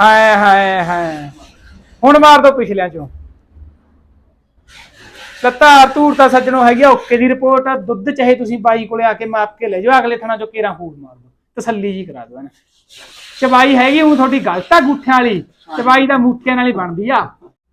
ਹਾਏ ਹਾਏ ਹਾਏ। ਹੁਣ ਮਾਰ ਦੋ ਪਿਛਲਿਆਂ ਚੋਂ। ਲੱਤਾਰ ਧੂੜ ਤਾਂ ਸੱਜਣੋ ਹੈਗੀ ਓਕੇ ਦੀ ਰਿਪੋਰਟ ਆ। ਦੁੱਧ ਚਾਹੇ ਤੁਸੀਂ ਬਾਈ ਕੋਲੇ ਆ ਕੇ ਮਾਪ ਕੇ ਲੈ ਜਾਓ ਅਗਲੇ ਥਣਾ ਚੋਂ ਕੇਰਾ ਫੂਡ ਮਾਰ ਦੋ। ਤਸੱਲੀ ਜੀ ਕਰਾ ਦੋ ਨਾ ਚਬਾਈ ਹੈਗੀ ਉਹ ਤੁਹਾਡੀ ਗਲਤ ਆ ਗੁੱਠਿਆਂ ਵਾਲੀ। ਚਬਾਈ ਤਾਂ ਮੁੱਠਿਆਂ ਨਾਲ ਹੀ ਬਣਦੀ ਆ।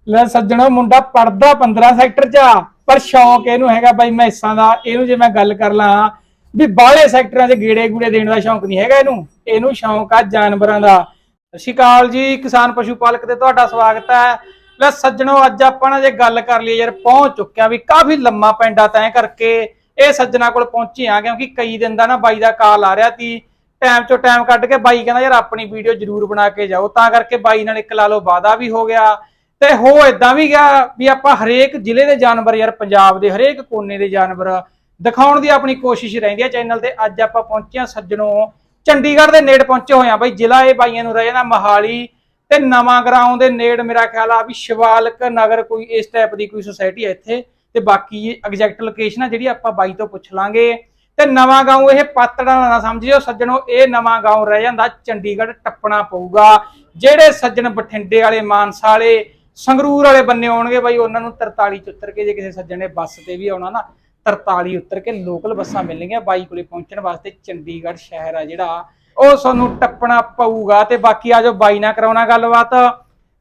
ਲੈ ਸੱਜਣੋ ਮੁੰਡਾ ਪੜਦਾ 15 ਸੈਕਟਰ ਚ ਆ ਪਰ ਸ਼ੌਂਕ ਇਹਨੂੰ ਹੈਗਾ ਬਾਈ ਮੈਸਾਂ ਦਾ। ਇਹਨੂੰ ਜੇ ਮੈਂ ਗੱਲ ਕਰ ਲਾਂ ਵੀ ਬਾਹਲੇ ਸੈਕਟਰਾਂ 'ਚ ਗੇੜੇ ਗੂੜੇ ਦੇਣ ਦਾ ਸ਼ੌਂਕ ਨਹੀਂ ਹੈਗਾ ਇਹਨੂੰ। ਇਹਨੂੰ ਸ਼ੌਂਕ ਆ ਜਾਨਵਰਾਂ ਦਾ। ਸਤਿ ਸ਼੍ਰੀ ਅਕਾਲ ਜੀ, ਕਿਸਾਨ ਪਸ਼ੂ ਪਾਲਕ ਤੇ ਤੁਹਾਡਾ ਸਵਾਗਤ ਹੈ। ਲੈ ਸੱਜਣੋ, ਅੱਜ ਆਪਾਂ ਨਾ ਜੇ ਗੱਲ ਕਰ ਲਈਏ ਯਾਰ, ਪਹੁੰਚ ਚੁੱਕਿਆ ਵੀ ਕਾਫੀ ਲੰਮਾ ਪੈਂਡਾ ਤੈਅ ਕਰਕੇ। ਇਹ ਸੱਜਣਾ ਕੋਲ ਪਹੁੰਚੇ ਆ ਕਿਉਂਕਿ ਕਈ ਦਿਨ ਦਾ ਨਾ ਬਾਈ ਦਾ ਕਾਲ ਆ ਰਿਹਾ ਸੀ। ਟਾਈਮ ਚੋਂ ਟਾਈਮ ਕੱਢ ਕੇ ਬਾਈ ਕਹਿੰਦਾ, ਯਾਰ, ਆਪਣੀ ਵੀਡੀਓ ਜ਼ਰੂਰ ਬਣਾ ਕੇ ਜਾਓ। ਤਾਂ ਕਰਕੇ ਬਾਈ ਨਾਲ ਇੱਕ ਲਾ ਲਓ ਵਾਦਾ ਵੀ ਹੋ ਗਿਆ। ਤੇ ਹੋ ਇਦਾਂ ਵੀ ਗਿਆ ਵੀ ਆਪਾਂ ਹਰੇਕ ਜ਼ਿਲ੍ਹੇ ਦੇ ਜਾਨਵਰ ਯਾਰ, ਪੰਜਾਬ ਦੇ ਹਰੇਕ ਕੋਨੇ ਦੇ ਜਾਨਵਰ ਦਿਖਾਉਣ ਦੀ ਆਪਣੀ ਕੋਸ਼ਿਸ਼ ਰਹਿੰਦੀ ਹੈ ਚੈਨਲ ਤੇ। ਅੱਜ ਆਪਾਂ ਪਹੁੰਚੇ ਹਾਂ ਸੱਜਣੋ ਚੰਡੀਗੜ੍ਹ ਦੇ ਨੇੜ ਪਹੁੰਚੇ ਹੋਏ ਆ ਬਾਈ, ਜ਼ਿਲ੍ਹਾ ਇਹ ਬਾਈਆਂ ਨੂੰ ਰਹਿ ਜਾਂਦਾ ਮਹਾਲੀ ਤੇ ਨਵਾਂ ਗਰਾਉਂ ਦੇ ਨੇੜ ਮੇਰਾ ਖਿਆਲ ਆ ਵੀ ਸ਼ਿਵਾਲਕ ਨਗਰ ਕੋਈ ਇਸ ਟਾਈਪ ਦੀ ਕੋਈ ਸੁਸਾਇਟੀ ਹੈ ਇੱਥੇ ਤੇ ਬਾਕੀ ਐਗਜ਼ੈਕਟ ਲੋਕੇਸ਼ਨ ਆ ਜਿਹੜੀ ਆਪਾਂ ਬਾਈ ਤੋਂ ਪੁੱਛ ਲਾਂਗੇ। ਤੇ ਨਵਾਂ ਗਾਉਂ ਇਹ ਪਾਤੜਾ ਨਾ ਸਮਝਿਓ, ਸੱਜਣੋ, ਇਹ ਨਵਾਂ ਗਾਉਂ ਰਹਿ ਜਾਂਦਾ ਚੰਡੀਗੜ੍ਹ ਟੱਪਣਾ ਪਊਗਾ, ਜਿਹੜੇ ਸੱਜਣ ਬਠਿੰਡੇ ਵਾਲੇ, ਮਾਨਸਾ ਵਾਲੇ, ਸੰਗਰੂਰ ਵਾਲੇ ਬੰਨੇ ਆਉਣਗੇ ਬਾਈ, ਉਹਨਾਂ ਨੂੰ 43 ਚ ਉਤਰ ਕੇ ਜੇ ਕਿਸੇ ਸੱਜਣ ਨੇ ਬੱਸ ਤੇ ਵੀ ਆਉਣਾ ਨਾ 43 ਉਤਰ ਕੇ ਲੋਕਲ ਬੱਸਾਂ ਮਿਲਣਗੀਆਂ ਬਾਈ ਕੋਲੇ ਪਹੁੰਚਣ ਵਾਸਤੇ ਚੰਡੀਗੜ੍ਹ ਸ਼ਹਿਰ ਆ ਜਿਹੜਾ। ਉਹ ਸਾਨੂੰ ਟੱਪਣਾ ਪਊਗਾ ਤੇ ਬਾਕੀ ਆ ਜੋ ਬਾਈ ਨਾਲ ਕਰਾਉਣਾ ਗੱਲਬਾਤ।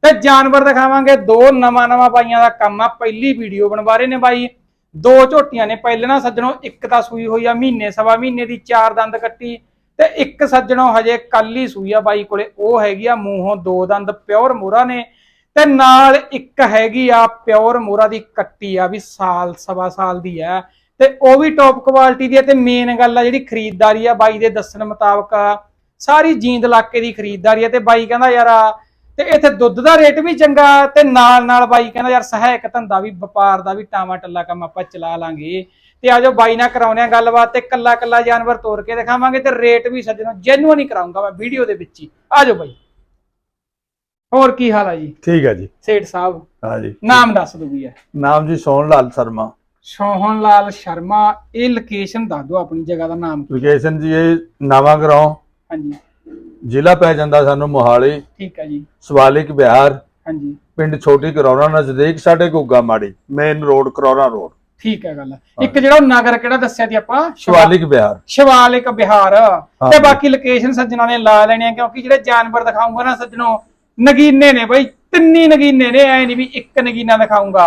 ਤੇ ਜਾਨਵਰ ਦਿਖਾਵਾਂਗੇ ਦੋ ਨਵਾਂ ਨਵਾਂ ਬਾਈਆਂ ਦਾ ਕੰਮ ਆ। ਪਹਿਲੀ ਵੀਡੀਓ ਬਣਵਾ ਰਹੇ ਨੇ ਬਾਈ। ਦੋ ਝੋਟੀਆਂ ਨੇ, ਪਹਿਲੇ ਨਾ ਸੱਜਣੋ ਇੱਕ ਤਾਂ ਸੂਈ ਹੋਈ ਆ ਮਹੀਨੇ, ਸਵਾ ਮਹੀਨੇ ਦੀ ਚਾਰ ਦੰਦ ਕੱਟੀ ਤੇ ਇੱਕ ਸੱਜਣੋ ਹਜੇ ਕੱਲ ਹੀ ਸੂਈ ਆ ਬਾਈ ਕੋਲੇ। ਉਹ ਹੈਗੀ ਆ ਮੂੰਹੋਂ ਦੋ ਦੰਦ, ਪਿਓਰ ਮੋਰਾ ਨੇ। ਤੇ ਨਾਲ ਇੱਕ ਹੈਗੀ ਆ ਪਿਓਰ ਮੋਰਾ ਦੀ ਕੱਟੀ ਆ ਵੀ ਸਾਲ, ਸਵਾ ਸਾਲ ਦੀ ਆ। ਤੇ ਉਹ ਵੀ ਟੌਪ ਕੁਆਲਿਟੀ ਦੀ ਹੈ ਤੇ ਮੇਨ ਗੱਲ ਆ ਜਿਹੜੀ ਖਰੀਦਦਾਰੀ ਆ, ਬਾਈ ਦੇ ਦੱਸਣ ਮੁਤਾਬਕ ਸਾਰੀ ਜੀਂਦ ਇਲਾਕੇ ਦੀ ਖਰੀਦਦਾਰੀ ਆ ਤੇ ਬਾਈ ਕਹਿੰਦਾ ਯਾਰ ਆ, ਤੇ ਇੱਥੇ ਦੁੱਧ ਦਾ ਰੇਟ ਵੀ ਚੰਗਾ ਤੇ ਨਾਲ ਨਾਲ ਬਾਈ ਕਹਿੰਦਾ ਯਾਰ ਸਹਾਇਕ ਧੰਦਾ ਵੀ, ਵਪਾਰ ਦਾ ਵੀ ਟਾਵਾ ਟੱਲਾ ਕੰਮ ਆਪਾਂ ਚਲਾ ਲਾਂਗੇ। ਤੇ ਆਜੋ ਬਾਈ ਨਾਲ ਕਰਾਉਣੇ ਆ ਗੱਲਬਾਤ ਤੇ ਕੱਲਾ ਕੱਲਾ ਜਾਨਵਰ ਤੋੜ ਕੇ ਦਿਖਾਵਾਂਗੇ ਤੇ ਰੇਟ ਵੀ ਸੱਜਣੋ ਜੈਨੂਅਨ ਹੀ ਕਰਾਉਂਗਾ ਮੈਂ ਵੀਡੀਓ ਦੇ ਵਿੱਚ ਹੀ। ਆਜੋ ਬਾਈ। ਹੋਰ ਕੀ ਹਾਲ ਆ ਜੀ? ਠੀਕ ਹੈ ਜੀ। ਸੇਠ ਸਾਹਿਬ ਹਾਂ ਜੀ। ਨਾਮ ਦੱਸ ਦਿਓ ਵੀ ਹੈ ਨਾਮ ਜੀ ਸੋਹਣ ਲਾਲ ਸ਼ਰਮਾ। ਸੋਹਣ ਲਾਲ ਸ਼ਰਮਾ ਇਹ ਲੋਕੇਸ਼ਨ ਦੱਸ ਦਿਓ ਆਪਣੀ ਜਗ੍ਹਾ ਦਾ ਨਾਮ ਲੋਕੇਸ਼ਨ ਜੀ ਇਹ ਨਵਾਂ ਗਰਾਉਂ ਹਾਂਜੀ। ਜ਼ਿਲ੍ਹਾ ਪੈ ਜਾਂਦਾ ਸਾਨੂੰ ਮੋਹਾਲੀ। ਠੀਕ ਹੈ ਜੀ। ਸਵਾਲਿਕ ਬਿਹਾਰ। ਹਾਂਜੀ। ਪਿੰਡ ਛੋਟੀ ਕਰੌਰਾ ਨਜ਼ਦੀਕ ਸਾਡੇ ਗੁੱਗਾ ਮਾੜੀ ਮੇਨ ਰੋਡ ਕਰੌਰਾ ਰੋਡ ਠੀਕ ਹੈ ਗੱਲ। ਇੱਕ ਜਿਹੜਾ ਨਗਰ ਕਿਹੜਾ ਦੱਸਿਆ ਸੀ ਆਪਾਂ? ਸਵਾਲਿਕ ਬਿਹਾਰ। ਸ਼ਿਵਾਲਿਕ ਬਿਹਾਰ। ਤੇ। ਬਾਕੀ ਲੋਕੇਸ਼ਨ ਸੱਜਣਾ ਨੇ ਲਾ ਲੈਣੇ ਆ ਕਿਉਂਕਿ ਜਿਹੜੇ ਜਾਨਵਰ ਦਿਖਾਉਂਗਾ ਨਾ ਸੱਜਣੋ ਨਗੀਨੇ ਨੇ ਬਈ ਤਿੰਨੀ ਨਗੀਨੇ ਨੇ ਐ ਨਹੀਂ ਵੀ ਇੱਕ ਨਗੀਨਾ ਦਿਖਾਉਂਗਾ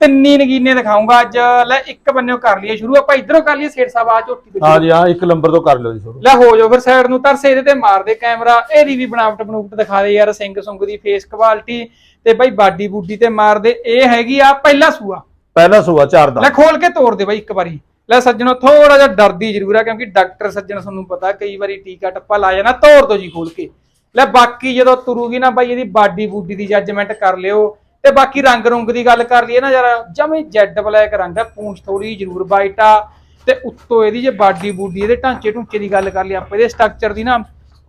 ਤਿੰਨੀ ਨਗੀਨੇ ਦਿਖਾਉਂਗਾ ਅੱਜ। ਲੈ ਇੱਕ ਬੰਨਿਓ ਕਰ ਲਈਏ ਸ਼ੁਰੂ ਆਪਾਂ ਇਧਰੋਂ ਕਰ ਲਈਏ ਸੇਠ ਸਾਹਿਬ ਆ ਝੋਟੀ ਤੋਂ ਹਾਂ ਜੀ ਹਾਂ ਇੱਕ ਨੰਬਰ ਤੋਂ ਕਰ ਲਿਓ ਜੀ ਸ਼ੁਰੂ। ਲੈ ਹੋ ਜਾਓ ਫਿਰ ਸਾਈਡ ਨੂੰ ਤਰਸੇ ਇਹਦੇ ਤੇ ਮਾਰ ਦੇ ਕੈਮਰਾ। ਇਹਦੀ ਵੀ ਬਣਾਵਟ ਬਣੂਵਟ ਦਿਖਾ ਦੇ ਯਾਰ ਸਿੰਘ ਸੁੰਗ ਦੀ ਫੇਸ ਕੁਆਲਿਟੀ ਤੇ ਬਈ ਬਾਡੀ ਬੂਡੀ ਤੇ ਮਾਰ ਦੇ। ਇਹ ਹੈਗੀ ਆ ਪਹਿਲਾ ਸੂਆ। ਪਹਿਲਾ ਸੂਆ ਚਾਰ ਦਾ। ਲੈ ਖੋਲ ਕੇ ਤੋੜ ਦੇ ਬਾਈ ਇੱਕ ਵਾਰੀ। ਲੈ ਸੱਜਣੋ ਥੋੜਾ ਜਿਹਾ ਡਰਦੀ ਜ਼ਰੂਰ ਆ ਕਿਉਂਕਿ ਡਾਕਟਰ ਸੱਜਣ ਤੁਹਾਨੂੰ ਪਤਾ ਕਈ ਵਾਰੀ ਟੀਕਾ ਟੱਪਾ ਲਾ ਜਾਣਾ ਤੋੜ ਦੋ ਜੀ ਖੋਲ ਕੇ। ਲੈ ਬਾਕੀ ਜਦੋਂ ਤੁਰੂਗੀ ਨਾ ਬਾਈ ਇਹਦੀ ਬਾਡੀ ਬੂਡੀ ਦੀ ਜੱਜਮੈਂਟ ਕਰ ਲਿਓ ਤੇ ਬਾਕੀ ਰੰਗ ਰੁੰਗ ਦੀ ਗੱਲ ਕਰ ਲਈਏ ਨਾ ਯਾਰ, ਜਮੇ ਜੈਡ ਬਲੈਕ ਰੰਗ ਹੈ, ਪੂੰਛ ਥੋੜੀ ਜ਼ਰੂਰ ਵਾਈਟ ਆ ਤੇ ਉੱਤੋਂ ਇਹਦੀ ਜੇ ਬਾਡੀ ਬੂਡੀ, ਇਹਦੇ ਢਾਂਚੇ ਢੁੰਚੇ ਦੀ ਗੱਲ ਕਰ ਲਈ ਆਪਾਂ, ਇਹਦੇ ਸਟਰਕਚਰ ਦੀ ਨਾ,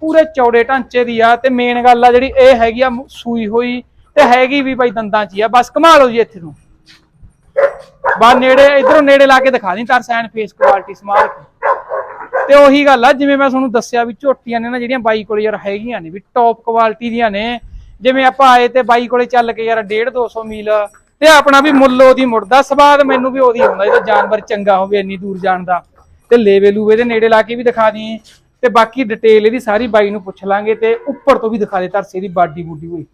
ਪੂਰੇ ਚੌੜੇ ਢਾਂਚੇ ਦੀ ਆ ਤੇ ਮੇਨ ਗੱਲ ਆ ਜਿਹੜੀ ਇਹ ਹੈਗੀ ਆ ਸੂਈ ਹੋਈ ਤੇ ਹੈਗੀ ਵੀ ਬਾਈ ਦੰਦਾਂ 'ਚ ਹੀ ਆ, ਬਸ ਕਮਾ ਲਓ ਜੀ ਇੱਥੇ ਨੂੰ। ਬਾ ਨੇੜੇ, ਇਧਰੋਂ ਨੇੜੇ ਲਾ ਕੇ ਦਿਖਾ ਦੀ, ਤਾਰ ਸੈਨ ਫੇਸ ਕੁਆਲਿਟੀ ਸਮਾਲ ਤੇ ਉਹੀ ਗੱਲ ਆ ਜਿਵੇਂ ਮੈਂ ਤੁਹਾਨੂੰ ਦੱਸਿਆ ਵੀ ਝੋਟੀਆਂ ਨੇ ਨਾ ਜਿਹੜੀਆਂ ਬਾਈ ਕੋਲੇ ਯਾਰ ਹੈਗੀਆਂ ਨੇ ਵੀ ਟੌਪ ਕੁਆਲਿਟੀ ਦੀਆਂ ਨੇ। ਜਿਵੇਂ ਆਪਾਂ ਆਏ ਤੇ ਬਾਈ ਕੋਲੇ ਚੱਲ ਕੇ ਯਾਰ 1.5 200 ਮੀਲ ਤੇ ਆਪਣਾ ਵੀ ਮੁੱਲ ਉਹਦੀ ਮੁੜਦਾ ਸਵਾਦ ਮੈਨੂੰ ਵੀ ਉਹਦੀ ਆਉਂਦਾ ਜਦੋਂ ਜਾਨਵਰ ਚੰਗਾ ਹੋਵੇ ਇੰਨੀ ਦੂਰ ਜਾਣ ਦਾ। ਤੇ ਲੇਵੇ ਲੂਵੇ ਦੇ ਨੇੜੇ ਲਾ ਕੇ ਵੀ ਦਿਖਾ ਦੀ ਤੇ ਬਾਕੀ ਡਿਟੇਲ ਇਹਦੀ ਸਾਰੀ ਬਾਈ ਨੂੰ ਪੁੱਛ ਲਾਂਗੇ ਤੇ ਉੱਪਰ ਤੋਂ ਵੀ ਦਿਖਾ ਦੇ ਧਰਸੇ ਦੀ ਬਾਡੀ ਬੂਡੀ ਹੋਈ।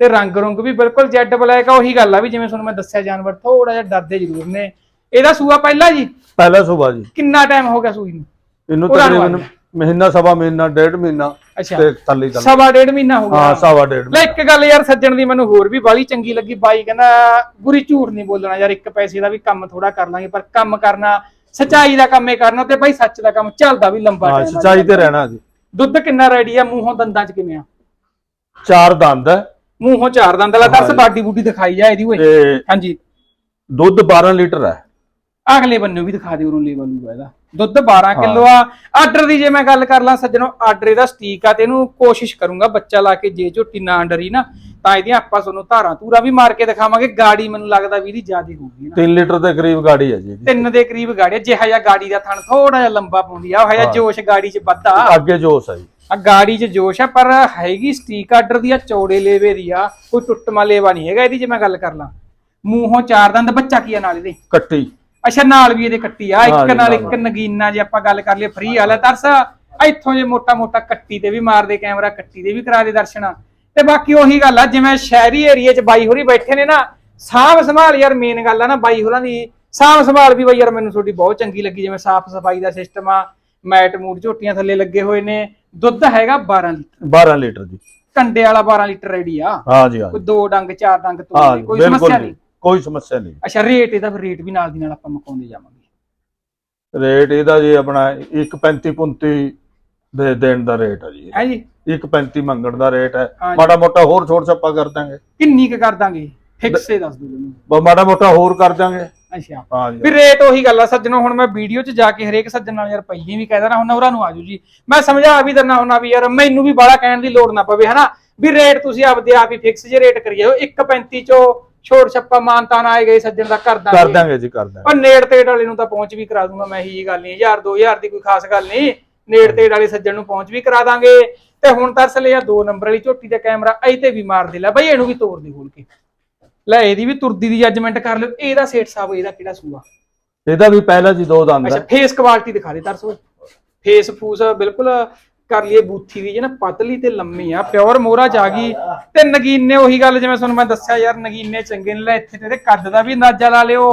ਤੇ ਰੰਗ ਰੁੰਗ ਵੀ ਬਿਲਕੁਲ ਜੈਡ ਬਲੈਕ ਆ ਉਹੀ ਗੱਲ ਆ ਵੀ ਜਿਵੇਂ ਤੁਹਾਨੂੰ ਮੈਂ ਦੱਸਿਆ ਜਾਨਵਰ ਥੋੜਾ ਜਿਹਾ ਡਰਦੇ ਜ਼ਰੂਰ ਨੇ। ਇਹਦਾ ਸੂਆ ਪਹਿਲਾ ਜੀ? ਪਹਿਲਾ ਸੂਆ ਜੀ। ਕਿੰਨਾ ਟਾਈਮ ਹੋ ਗਿਆ ਸੂਈ ਨੂੰ? ਇਹਨੂੰ ਤਕਰੀਬਨ ਅਨੁਮਾਨ। ਮਹੀਨਾ ਸਵਾ ਮਹੀਨਾ ਡੇਢ ਮਹੀਨਾ ਅੱਛਾ। ਤੇ ਥੱਲੇ ਥੱਲੇ ਸਵਾ ਡੇਢ ਮਹੀਨਾ ਹੋ ਗਿਆ। ਹਾਂ ਸਵਾ ਡੇਢ ਲੈ ਇੱਕ ਗੱਲ ਯਾਰ ਸੱਜਣ ਦੀ ਮੈਨੂੰ ਹੋਰ ਵੀ ਬਾਲੀ ਚੰਗੀ ਲੱਗੀ। ਬਾਈ ਕਹਿੰਦਾ ਗੁਰੀ ਝੂਠ ਨਹੀਂ ਬੋਲਣਾ ਯਾਰ ਇੱਕ ਪੈਸੇ ਦਾ ਵੀ ਕੰਮ ਥੋੜਾ ਕਰ ਲਾਂਗੇ ਪਰ ਕੰਮ ਕਰਨਾ ਸਚਾਈ ਦਾ ਕੰਮ ਹੀ ਕਰਨਾ ਤੇ ਬਾਈ ਸੱਚ ਦਾ ਕੰਮ ਚੱਲਦਾ ਵੀ ਲੰਬਾ ਹਾਂ। ਸੱਚਾਈ ਤੇ ਰਹਿਣਾ ਜੀ। ਦੁੱਧ ਕਿੰਨਾ ਰੈਡੀ ਆ? ਮੂੰਹੋਂ ਦੰਦਾਂ ਚ ਕਿਵੇਂ ਆ? ਚਾਰ ਦੰਦ ਹੈ। ਮੂੰਹੋਂ ਚਾਰ ਦੰਦ ਲਾ ਦੱਸ ਹਾਂਜੀ। ਬਾਡੀ ਬੂਡੀ ਦਿਖਾਈ ਜਾ ਇਹਦੀ ਓਏ। ਤੇ ਹਾਂਜੀ। ਦੁੱਧ 12 ਲੀਟਰ ਹੈ। ਅਗਲੇ ਬੰਨੇ ਵੀ ਦਿਖਾ ਦੇ ਉਹਨੂੰ ਲੈਵਲ ਨੂੰ ਇਹਦਾ। ਦੁੱਧ 12 ਕਿਲੋ ਆ। ਆਰਡਰ ਦੀ ਜੇ ਮੈਂ ਗੱਲ ਕਰ ਲਾਂ ਸੱਜਣੋ ਆਰਡਰ ਇਹਦਾ ਸਟੀਕ ਆ ਤੇ ਇਹਨੂੰ ਕੋਸ਼ਿਸ਼ ਕਰੂੰਗਾ ਬੱਚਾ ਲਾ ਕੇ ਜੇ ਝੋਟੀ ਨਾ ਡਰੀ ਨਾ ਤਾਂ ਇਹਦੀਆਂ ਆਪਾਂ ਤੁਹਾਨੂੰ ਧਾਰਾਂ ਧੂਰਾ ਵੀ ਮਾਰ ਕੇ ਦਿਖਾਵਾਂਗੇ। ਗਾੜੀ ਮੈਨੂੰ ਲੱਗਦਾ ਵੀ ਇਹਦੀ ਜ਼ਿਆਦੀ ਹੋਊਗੀ ਨਾ। 3 ਲੀਟਰ ਦੇ ਕਰੀਬ ਗਾੜੀ ਹੈ ਜੀ। ਇਹਦੀ। ਤਿੰਨ ਦੇ ਕਰੀਬ ਗਾੜੀ ਆ। ਜਿਹਾ ਜਿਹਾ ਗਾੜੀ ਦਾ ਥਣ ਥੋੜਾ ਜਿਹਾ ਲੰਬਾ ਪਾਉਂਦੀ ਆ ਉਹ ਜਿਹਾ। ਜੋਸ਼ ਗਾੜੀ 'ਚ ਵੱਧਾ ਅੱਗੇ ਜੋਸ ਹੈ ਜੀ। ਆ ਗਾੜੀ 'ਚ ਜੋਸ਼ ਆ ਪਰ ਹੈਗੀ ਸਟੀਕ ਆਰਡਰ ਦੀ ਆ ਚੌੜੇ ਲੇਵੇ ਦੀ ਆ ਕੋਈ ਟੁੱਟਮਾ ਲੇਵਾ ਨਹੀਂ ਹੈਗਾ ਇਹਦੀ ਜੇ ਮੈਂ ਗੱਲ ਕਰ ਲਾਂ। ਮੂੰਹੋਂ ਚਾਰ ਦੰਦ ਬੱਚਾ ਕੀ ਆ ਨਾਲ ਇਹਦੇ? ਕੱਟੀ। ਅੱਛਾ ਨਾਲ ਵੀ ਇਹਦੇ ਕੱਟੀ ਆ ਇੱਕ ਜੀ, ਨਾਲ ਨਾਲ। ਇੱਕ ਨਗੀਨਾ ਜੇ ਆਪਾਂ ਗੱਲ ਕਰ ਲਈਏ ਫ੍ਰੀ ਵਾਲਾ। ਤਰਸ ਇੱਥੋਂ ਜੇ ਮੋਟਾ ਮੋਟਾ ਕੱਟੀ ਤੇ ਵੀ ਮਾਰਦੇ ਕੈਮਰਾ ਕੱਟੀ ਦੇ ਵੀ ਕਰਾ ਦੇ ਦਰਸ਼ਨ। ਤੇ ਬਾਕੀ ਉਹੀ ਗੱਲ ਆ ਜਿਵੇਂ ਸ਼ਹਿਰੀ ਏਰੀਆ 'ਚ ਬਾਈ ਹੋਰੀ ਬੈਠੇ ਨੇ ਨਾ ਸਾਂਭ ਸੰਭਾਲ ਯਾਰ ਮੇਨ ਗੱਲ ਆ ਨਾ ਬਾਈ ਹੋਰਾਂ ਦੀ। ਸਾਂਭ ਸੰਭਾਲ ਵੀ ਬਾਈ ਯਾਰ ਮੈਨੂੰ ਤੁਹਾਡੀ ਬਹੁਤ ਚੰਗੀ ਲੱਗੀ ਜਿਵੇਂ ਸਾਫ਼ ਸਫ਼ਾਈ ਦਾ ਸਿਸਟਮ ਆ ਮੈਟ ਮੂਟ ਝੋਟੀਆਂ ਥੱਲੇ ਲੱਗੇ ਹੋਏ ਨੇ। ਦੁੱਧ ਹੈਗਾ 12 ਲੀਟਰ। 12 ਲੀਟਰ ਦੀ ਕੰਡੇ ਵਾਲਾ 12 ਲੀਟਰ ਰੈਡੀ ਆ। ਹਾਂ ਜੀ ਹਾਂ ਕੋਈ ਜੀ। ਦੋ ਡੰਗ ਚਾਰ ਡੰਗ ਤੋਂ ਜੀ, ਕੋਈ ਬਿਲਕੁਲ ਸਮੱਸਿਆ ਨਹੀਂ ਨਹੀਂ। ਕੋਈ ਸਮੱਸਿਆ ਨਹੀਂ। ਅੱਛਾ ਰੇਟ ਇਹਦਾ ਫਿਰ ਰੇਟ ਵੀ ਨਾਲ ਦੀ ਨਾਲ ਆਪਾਂ ਮੁਕਾਉਂਦੇ ਜਾਵਾਂਗੇ। ਰੇਟ ਇਹਦਾ ਜੀ ਆਪਣਾ 1.35 35 ਦੇ ਦੇਣ ਦਾ ਰੇਟ ਹੈ ਜੀ। ਹੈ ਜੀ? 1.35 ਮੰਗਣ ਦਾ ਰੇਟ ਹੈ। ਮਾੜਾ ਮੋਟਾ ਹੋਰ ਛੋਟ ਛੱਪਾ ਕਰ ਦਾਂਗੇ। ਕਿੰਨੀ ਕੁ ਕਰ ਦਾਂਗੇ? ਫਿਕਸ ਹੀ ਦੱਸ ਦਿਓ ਮੈਨੂੰ। ਬ- ਮਾੜਾ ਮੋਟਾ ਹੋਰ ਕਰ ਦਾਂਗੇ। ਅੱਛਾ। ਹਾਂ ਜੀ। ਵੀ ਰੇਟ ਉਹੀ ਗੱਲ ਆ ਸੱਜਣੋ ਹੁਣ ਮੈਂ ਵੀਡੀਓ 'ਚ ਜਾ ਕੇ ਹਰੇਕ ਸੱਜਣ ਨਾਲ ਯਾਰ ਪਹਿਲੀ ਵੀ ਕਹਿ ਦੇਣਾ ਹੁਣ ਉਹਨਾਂ ਨੂੰ ਆਜੂ ਜੀ। ਮੈਂ ਸਮਝਾ ਵੀ ਦਿੰਦਾ ਹੁੰਦਾ ਵੀ ਯਾਰ ਮੈਨੂੰ ਵੀ ਬਾਹਲਾ ਕਹਿਣ ਦੀ ਲੋੜ ਨਾ ਪਵੇ ਹਨਾ? ਵੀ ਰੇਟ ਤੁਸੀਂ ਆਪਦੇ ਆਪ ਹੀ ਫਿਕਸ ਜੇ ਰੇਟ ਕਰੀਏ। 1.35 ਚੋਂ ਛੋਟ ਛੱਪਾ ਮਾਨਤਾਨ ਆਏ ਗਏ ਸੱਜਣ ਦਾ ਕਰ ਦਾਂਗੇ ਕਰ ਦਾਂਗੇ ਜੀ ਕਰ ਦਾਂਗੇ। ਪਰ ਨੇੜ ਤੇੜ ਵਾਲੇ ਨੂੰ ਤਾਂ ਪਹੁੰਚ ਵੀ ਕਰਾ ਦੂੰਗਾ ਮੈਂ ਇਹੀ ਜੀ ਗੱਲ ਨਹੀਂ। 1000 2000 ਦੀ ਕੋਈ ਖਾਸ ਗੱਲ ਨਹੀਂ। ਨੇੜ ਤੇੜ ਵਾਲੇ ਸੱਜਣ ਨੂੰ ਪਹੁੰਚ ਵੀ ਕਰਾ ਦਾਂਗੇ। ਤੇ ਹੁਣ ਤਰਸ ਲਿਆ ਦੋ ਨੰਬਰ ਵਾਲੀ ਝੋਟੀ ਦਾ ਕੈਮਰਾ ਅਈ ਤੇ ਵੀ ਮਾਰ ਦੇ ਲੈ। ਬਈ ਇਹਨੂੰ ਵੀ ਤੋੜ ਦੇ ਖੋਲ ਕੇ। ਲੈ ਇਹਦੀ ਵੀ ਤੁਰਦੀ ਦੀ ਜੱਜਮੈਂਟ ਕਰ ਲਿਓ। ਇਹਦਾ ਸੇਠ ਸਾਹਿਬ ਇਹਦਾ ਕਿਹੜਾ ਸੂਆ? ਇਹਦਾ ਵੀ ਪਹਿਲਾ ਜੀ ਦੋ ਦੰਦ ਅੱਛਾ ਫੇਸ ਕੁਆਲਿਟੀ ਦਿਖਾ ਦੇ ਤਰਸ। ਫੇਸ ਫੂਸ ਬਿਲਕੁਲ ਕਰ ਲਈਏ ਬੂਥੀ ਦੀ ਜੇ ਨਾ ਪਤਲੀ ਤੇ ਲੰਮੀ ਆ ਪਿਓਰ ਮੋਹਰਾ ਚ ਆ ਗਈ। ਤੇ ਨਗੀਨੇ ਉਹੀ ਗੱਲ ਜਿਵੇਂ ਤੁਹਾਨੂੰ ਮੈਂ ਦੱਸਿਆ ਯਾਰ ਨਗੀਨੇ ਚੰਗੇ ਨੇ ਲੈ ਇੱਥੇ ਤੇ ਇਹਦੇ ਕੱਦ ਦਾ ਵੀ ਅੰਦਾਜ਼ਾ ਲਾ ਲਿਓ।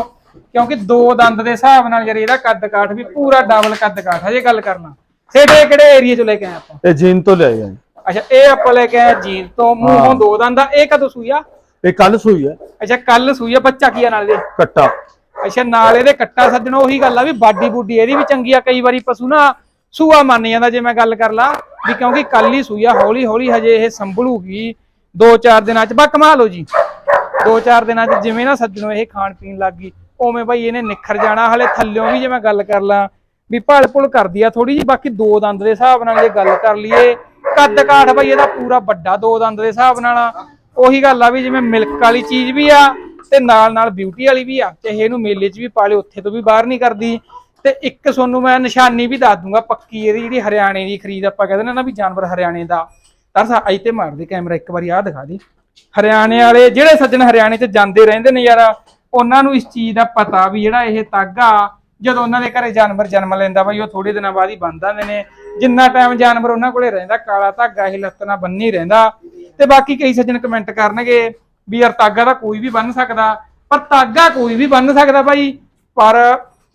ਕਿਉਂਕਿ ਦੋ ਦੰਦ ਦੇ ਹਿਸਾਬ ਨਾਲ ਯਾਰ ਇਹਦਾ ਕੱਦ ਕਾਠ ਵੀ ਪੂਰਾ ਡਬਲ ਕੱਦ ਕਾਠ ਹੈ ਜੇ ਗੱਲ ਕਰਨਾ। ਸੇਠੇ ਕਿਹੜੇ ਏਰੀਆ ਚੋਂ ਲੈ ਕੇ ਆਏ ਆਪਾਂ? ਇਹ ਜੀਨ ਤੋਂ ਲਿਆਏ ਆ ਅੱਛਾ ਇਹ ਆਪਾਂ ਲੈ ਕੇ ਆਏ ਜੀਨ ਤੋਂ ਮੂੰਹੋਂ। ਦੋ ਦੰਦ ਆ ਇਹ ਕਦੋਂ ਸੂਈ ਆ? ਇਹ ਕੱਲ ਸੂਈ ਹੈ ਅੱਛਾ ਕੱਲ ਸੂਈ ਆ ਬੱਚਾ ਕੀ ਆ ਨਾਲ ਦੇ ਕੱਟਾ। ਅੱਛਾ ਨਾਲ ਇਹਦੇ ਕੱਟਾ ਸੱਜਣੋ ਉਹੀ ਗੱਲ ਆ ਵੀ ਬਾਡੀ ਬੂਡੀ ਇਹਦੀ ਵੀ ਚੰਗੀ ਆ ਕਈ ਵਾਰੀ ਪਸ਼ੂ ਨਾ ਸੂਆ ਮੰਨ ਜਾਂਦਾ ਜੇ ਮੈਂ ਗੱਲ ਕਰ ਲਾਂ ਵੀ ਕਿਉਂਕਿ ਕੱਲ ਹੀ ਸੂਈ ਹੌਲੀ ਹੌਲੀ ਹਜੇ ਇਹ ਸੰਭਲੂਗੀ। ਦੋ ਚਾਰ ਦਿਨਾਂ ਚ ਬਾ ਕਮਾ ਲਓ ਜੀ। ਦੋ ਚਾਰ ਦਿਨਾਂ ਚ ਜਿਵੇਂ ਨਾ ਸੱਜਣੋ ਇਹ ਖਾਣ ਪੀਣ ਲੱਗ ਗਈ, ਉਵੇਂ ਭਾਈ ਇਹਨੇ ਨਿਖਰ ਜਾਣਾ, ਹਲੇ ਥੱਲਿਓਂ ਵੀ ਜੇ ਮੈਂ ਗੱਲ ਕਰ ਲਾਂ ਵੀ ਭਲ ਭੁਲ ਕਰਦੀ ਆ ਥੋੜੀ ਜੀ ਬਾਕੀ ਦੋ ਦੰਦ ਦੇ ਹਿਸਾਬ ਨਾਲ ਜੇ ਗੱਲ ਕਰ ਲਈਏ, ਕੱਦ ਕਾਠ ਭਾਈ ਇਹਦਾ ਪੂਰਾ ਵੱਡਾ ਦੋ ਦੰਦ ਦੇ ਹਿਸਾਬ ਨਾਲ ਉਹੀ ਗੱਲ ਆ ਵੀ ਜਿਵੇਂ ਮਿਲਕ ਵਾਲੀ ਚੀਜ਼ ਵੀ ਆ ਤੇ ਨਾਲ ਨਾਲ ਬਿਊਟੀ ਵਾਲੀ ਵੀ ਆ, ਚਾਹੇ ਇਹਨੂੰ ਮੇਲੇ 'ਚ ਵੀ ਪਾ ਲਿਓ, ਉੱਥੇ ਤੋਂ ਵੀ ਬਾਹਰ ਨਹੀਂ ਕਰਦੀ। ਤੇ ਇੱਕ ਤੁਹਾਨੂੰ ਮੈਂ ਨਿਸ਼ਾਨੀ ਵੀ ਦੱਸ ਦੂੰਗਾ ਪੱਕੀ ਇਹਦੀ, ਜਿਹੜੀ ਹਰਿਆਣੇ ਦੀ ਖਰੀਦ ਆਪਾਂ ਕਹਿੰਦੇ ਨਾ ਵੀ ਜਾਨਵਰ ਹਰਿਆਣੇ ਦਾ। ਤਰਸਾ ਅੱਜ ਤੇ ਮਾਰ ਦੇ ਕੈਮਰਾ, ਇੱਕ ਵਾਰੀ ਆਹ ਦਿਖਾ ਦੇ। ਹਰਿਆਣੇ ਵਾਲੇ ਜਿਹੜੇ ਸੱਜਣ ਹਰਿਆਣੇ 'ਚ ਜਾਂਦੇ ਰਹਿੰਦੇ ਨੇ ਯਾਰ, ਉਹਨਾਂ ਨੂੰ ਇਸ ਚੀਜ਼ ਦਾ ਪਤਾ ਵੀ ਜਿਹੜਾ ਇਹ ਤਾਗਾ ਜਦੋਂ ਉਹਨਾਂ ਦੇ ਘਰੇ ਜਾਨਵਰ ਜਨਮ ਲੈਂਦਾ ਬਈ ਉਹ ਥੋੜੇ ਦਿਨਾਂ ਬਾਅਦ ਹੀ ਬੰਨ ਦਿੰਦੇ ਨੇ। ਜਿੰਨਾ ਟਾਈਮ ਜਾਨਵਰ ਉਹਨਾਂ ਕੋਲੇ ਰਹਿੰਦਾ, ਕਾਲਾ ਧਾਗਾ ਇਹ ਲੱਤ ਨਾਲ ਬੰਨੀ ਰਹਿੰਦਾ। ਤੇ ਬਾਕੀ ਕਈ ਸੱਜਣ ਕਮੈਂਟ ਕਰਨਗੇ ਵੀ ਯਾਰ ਤਾਗਾ ਤਾਂ ਕੋਈ ਵੀ ਬੰਨ ਸਕਦਾ, ਪਰ ਤਾਗਾ ਕੋਈ ਵੀ ਬੰਨ ਸਕਦਾ ਭਾਈ। ਪਰ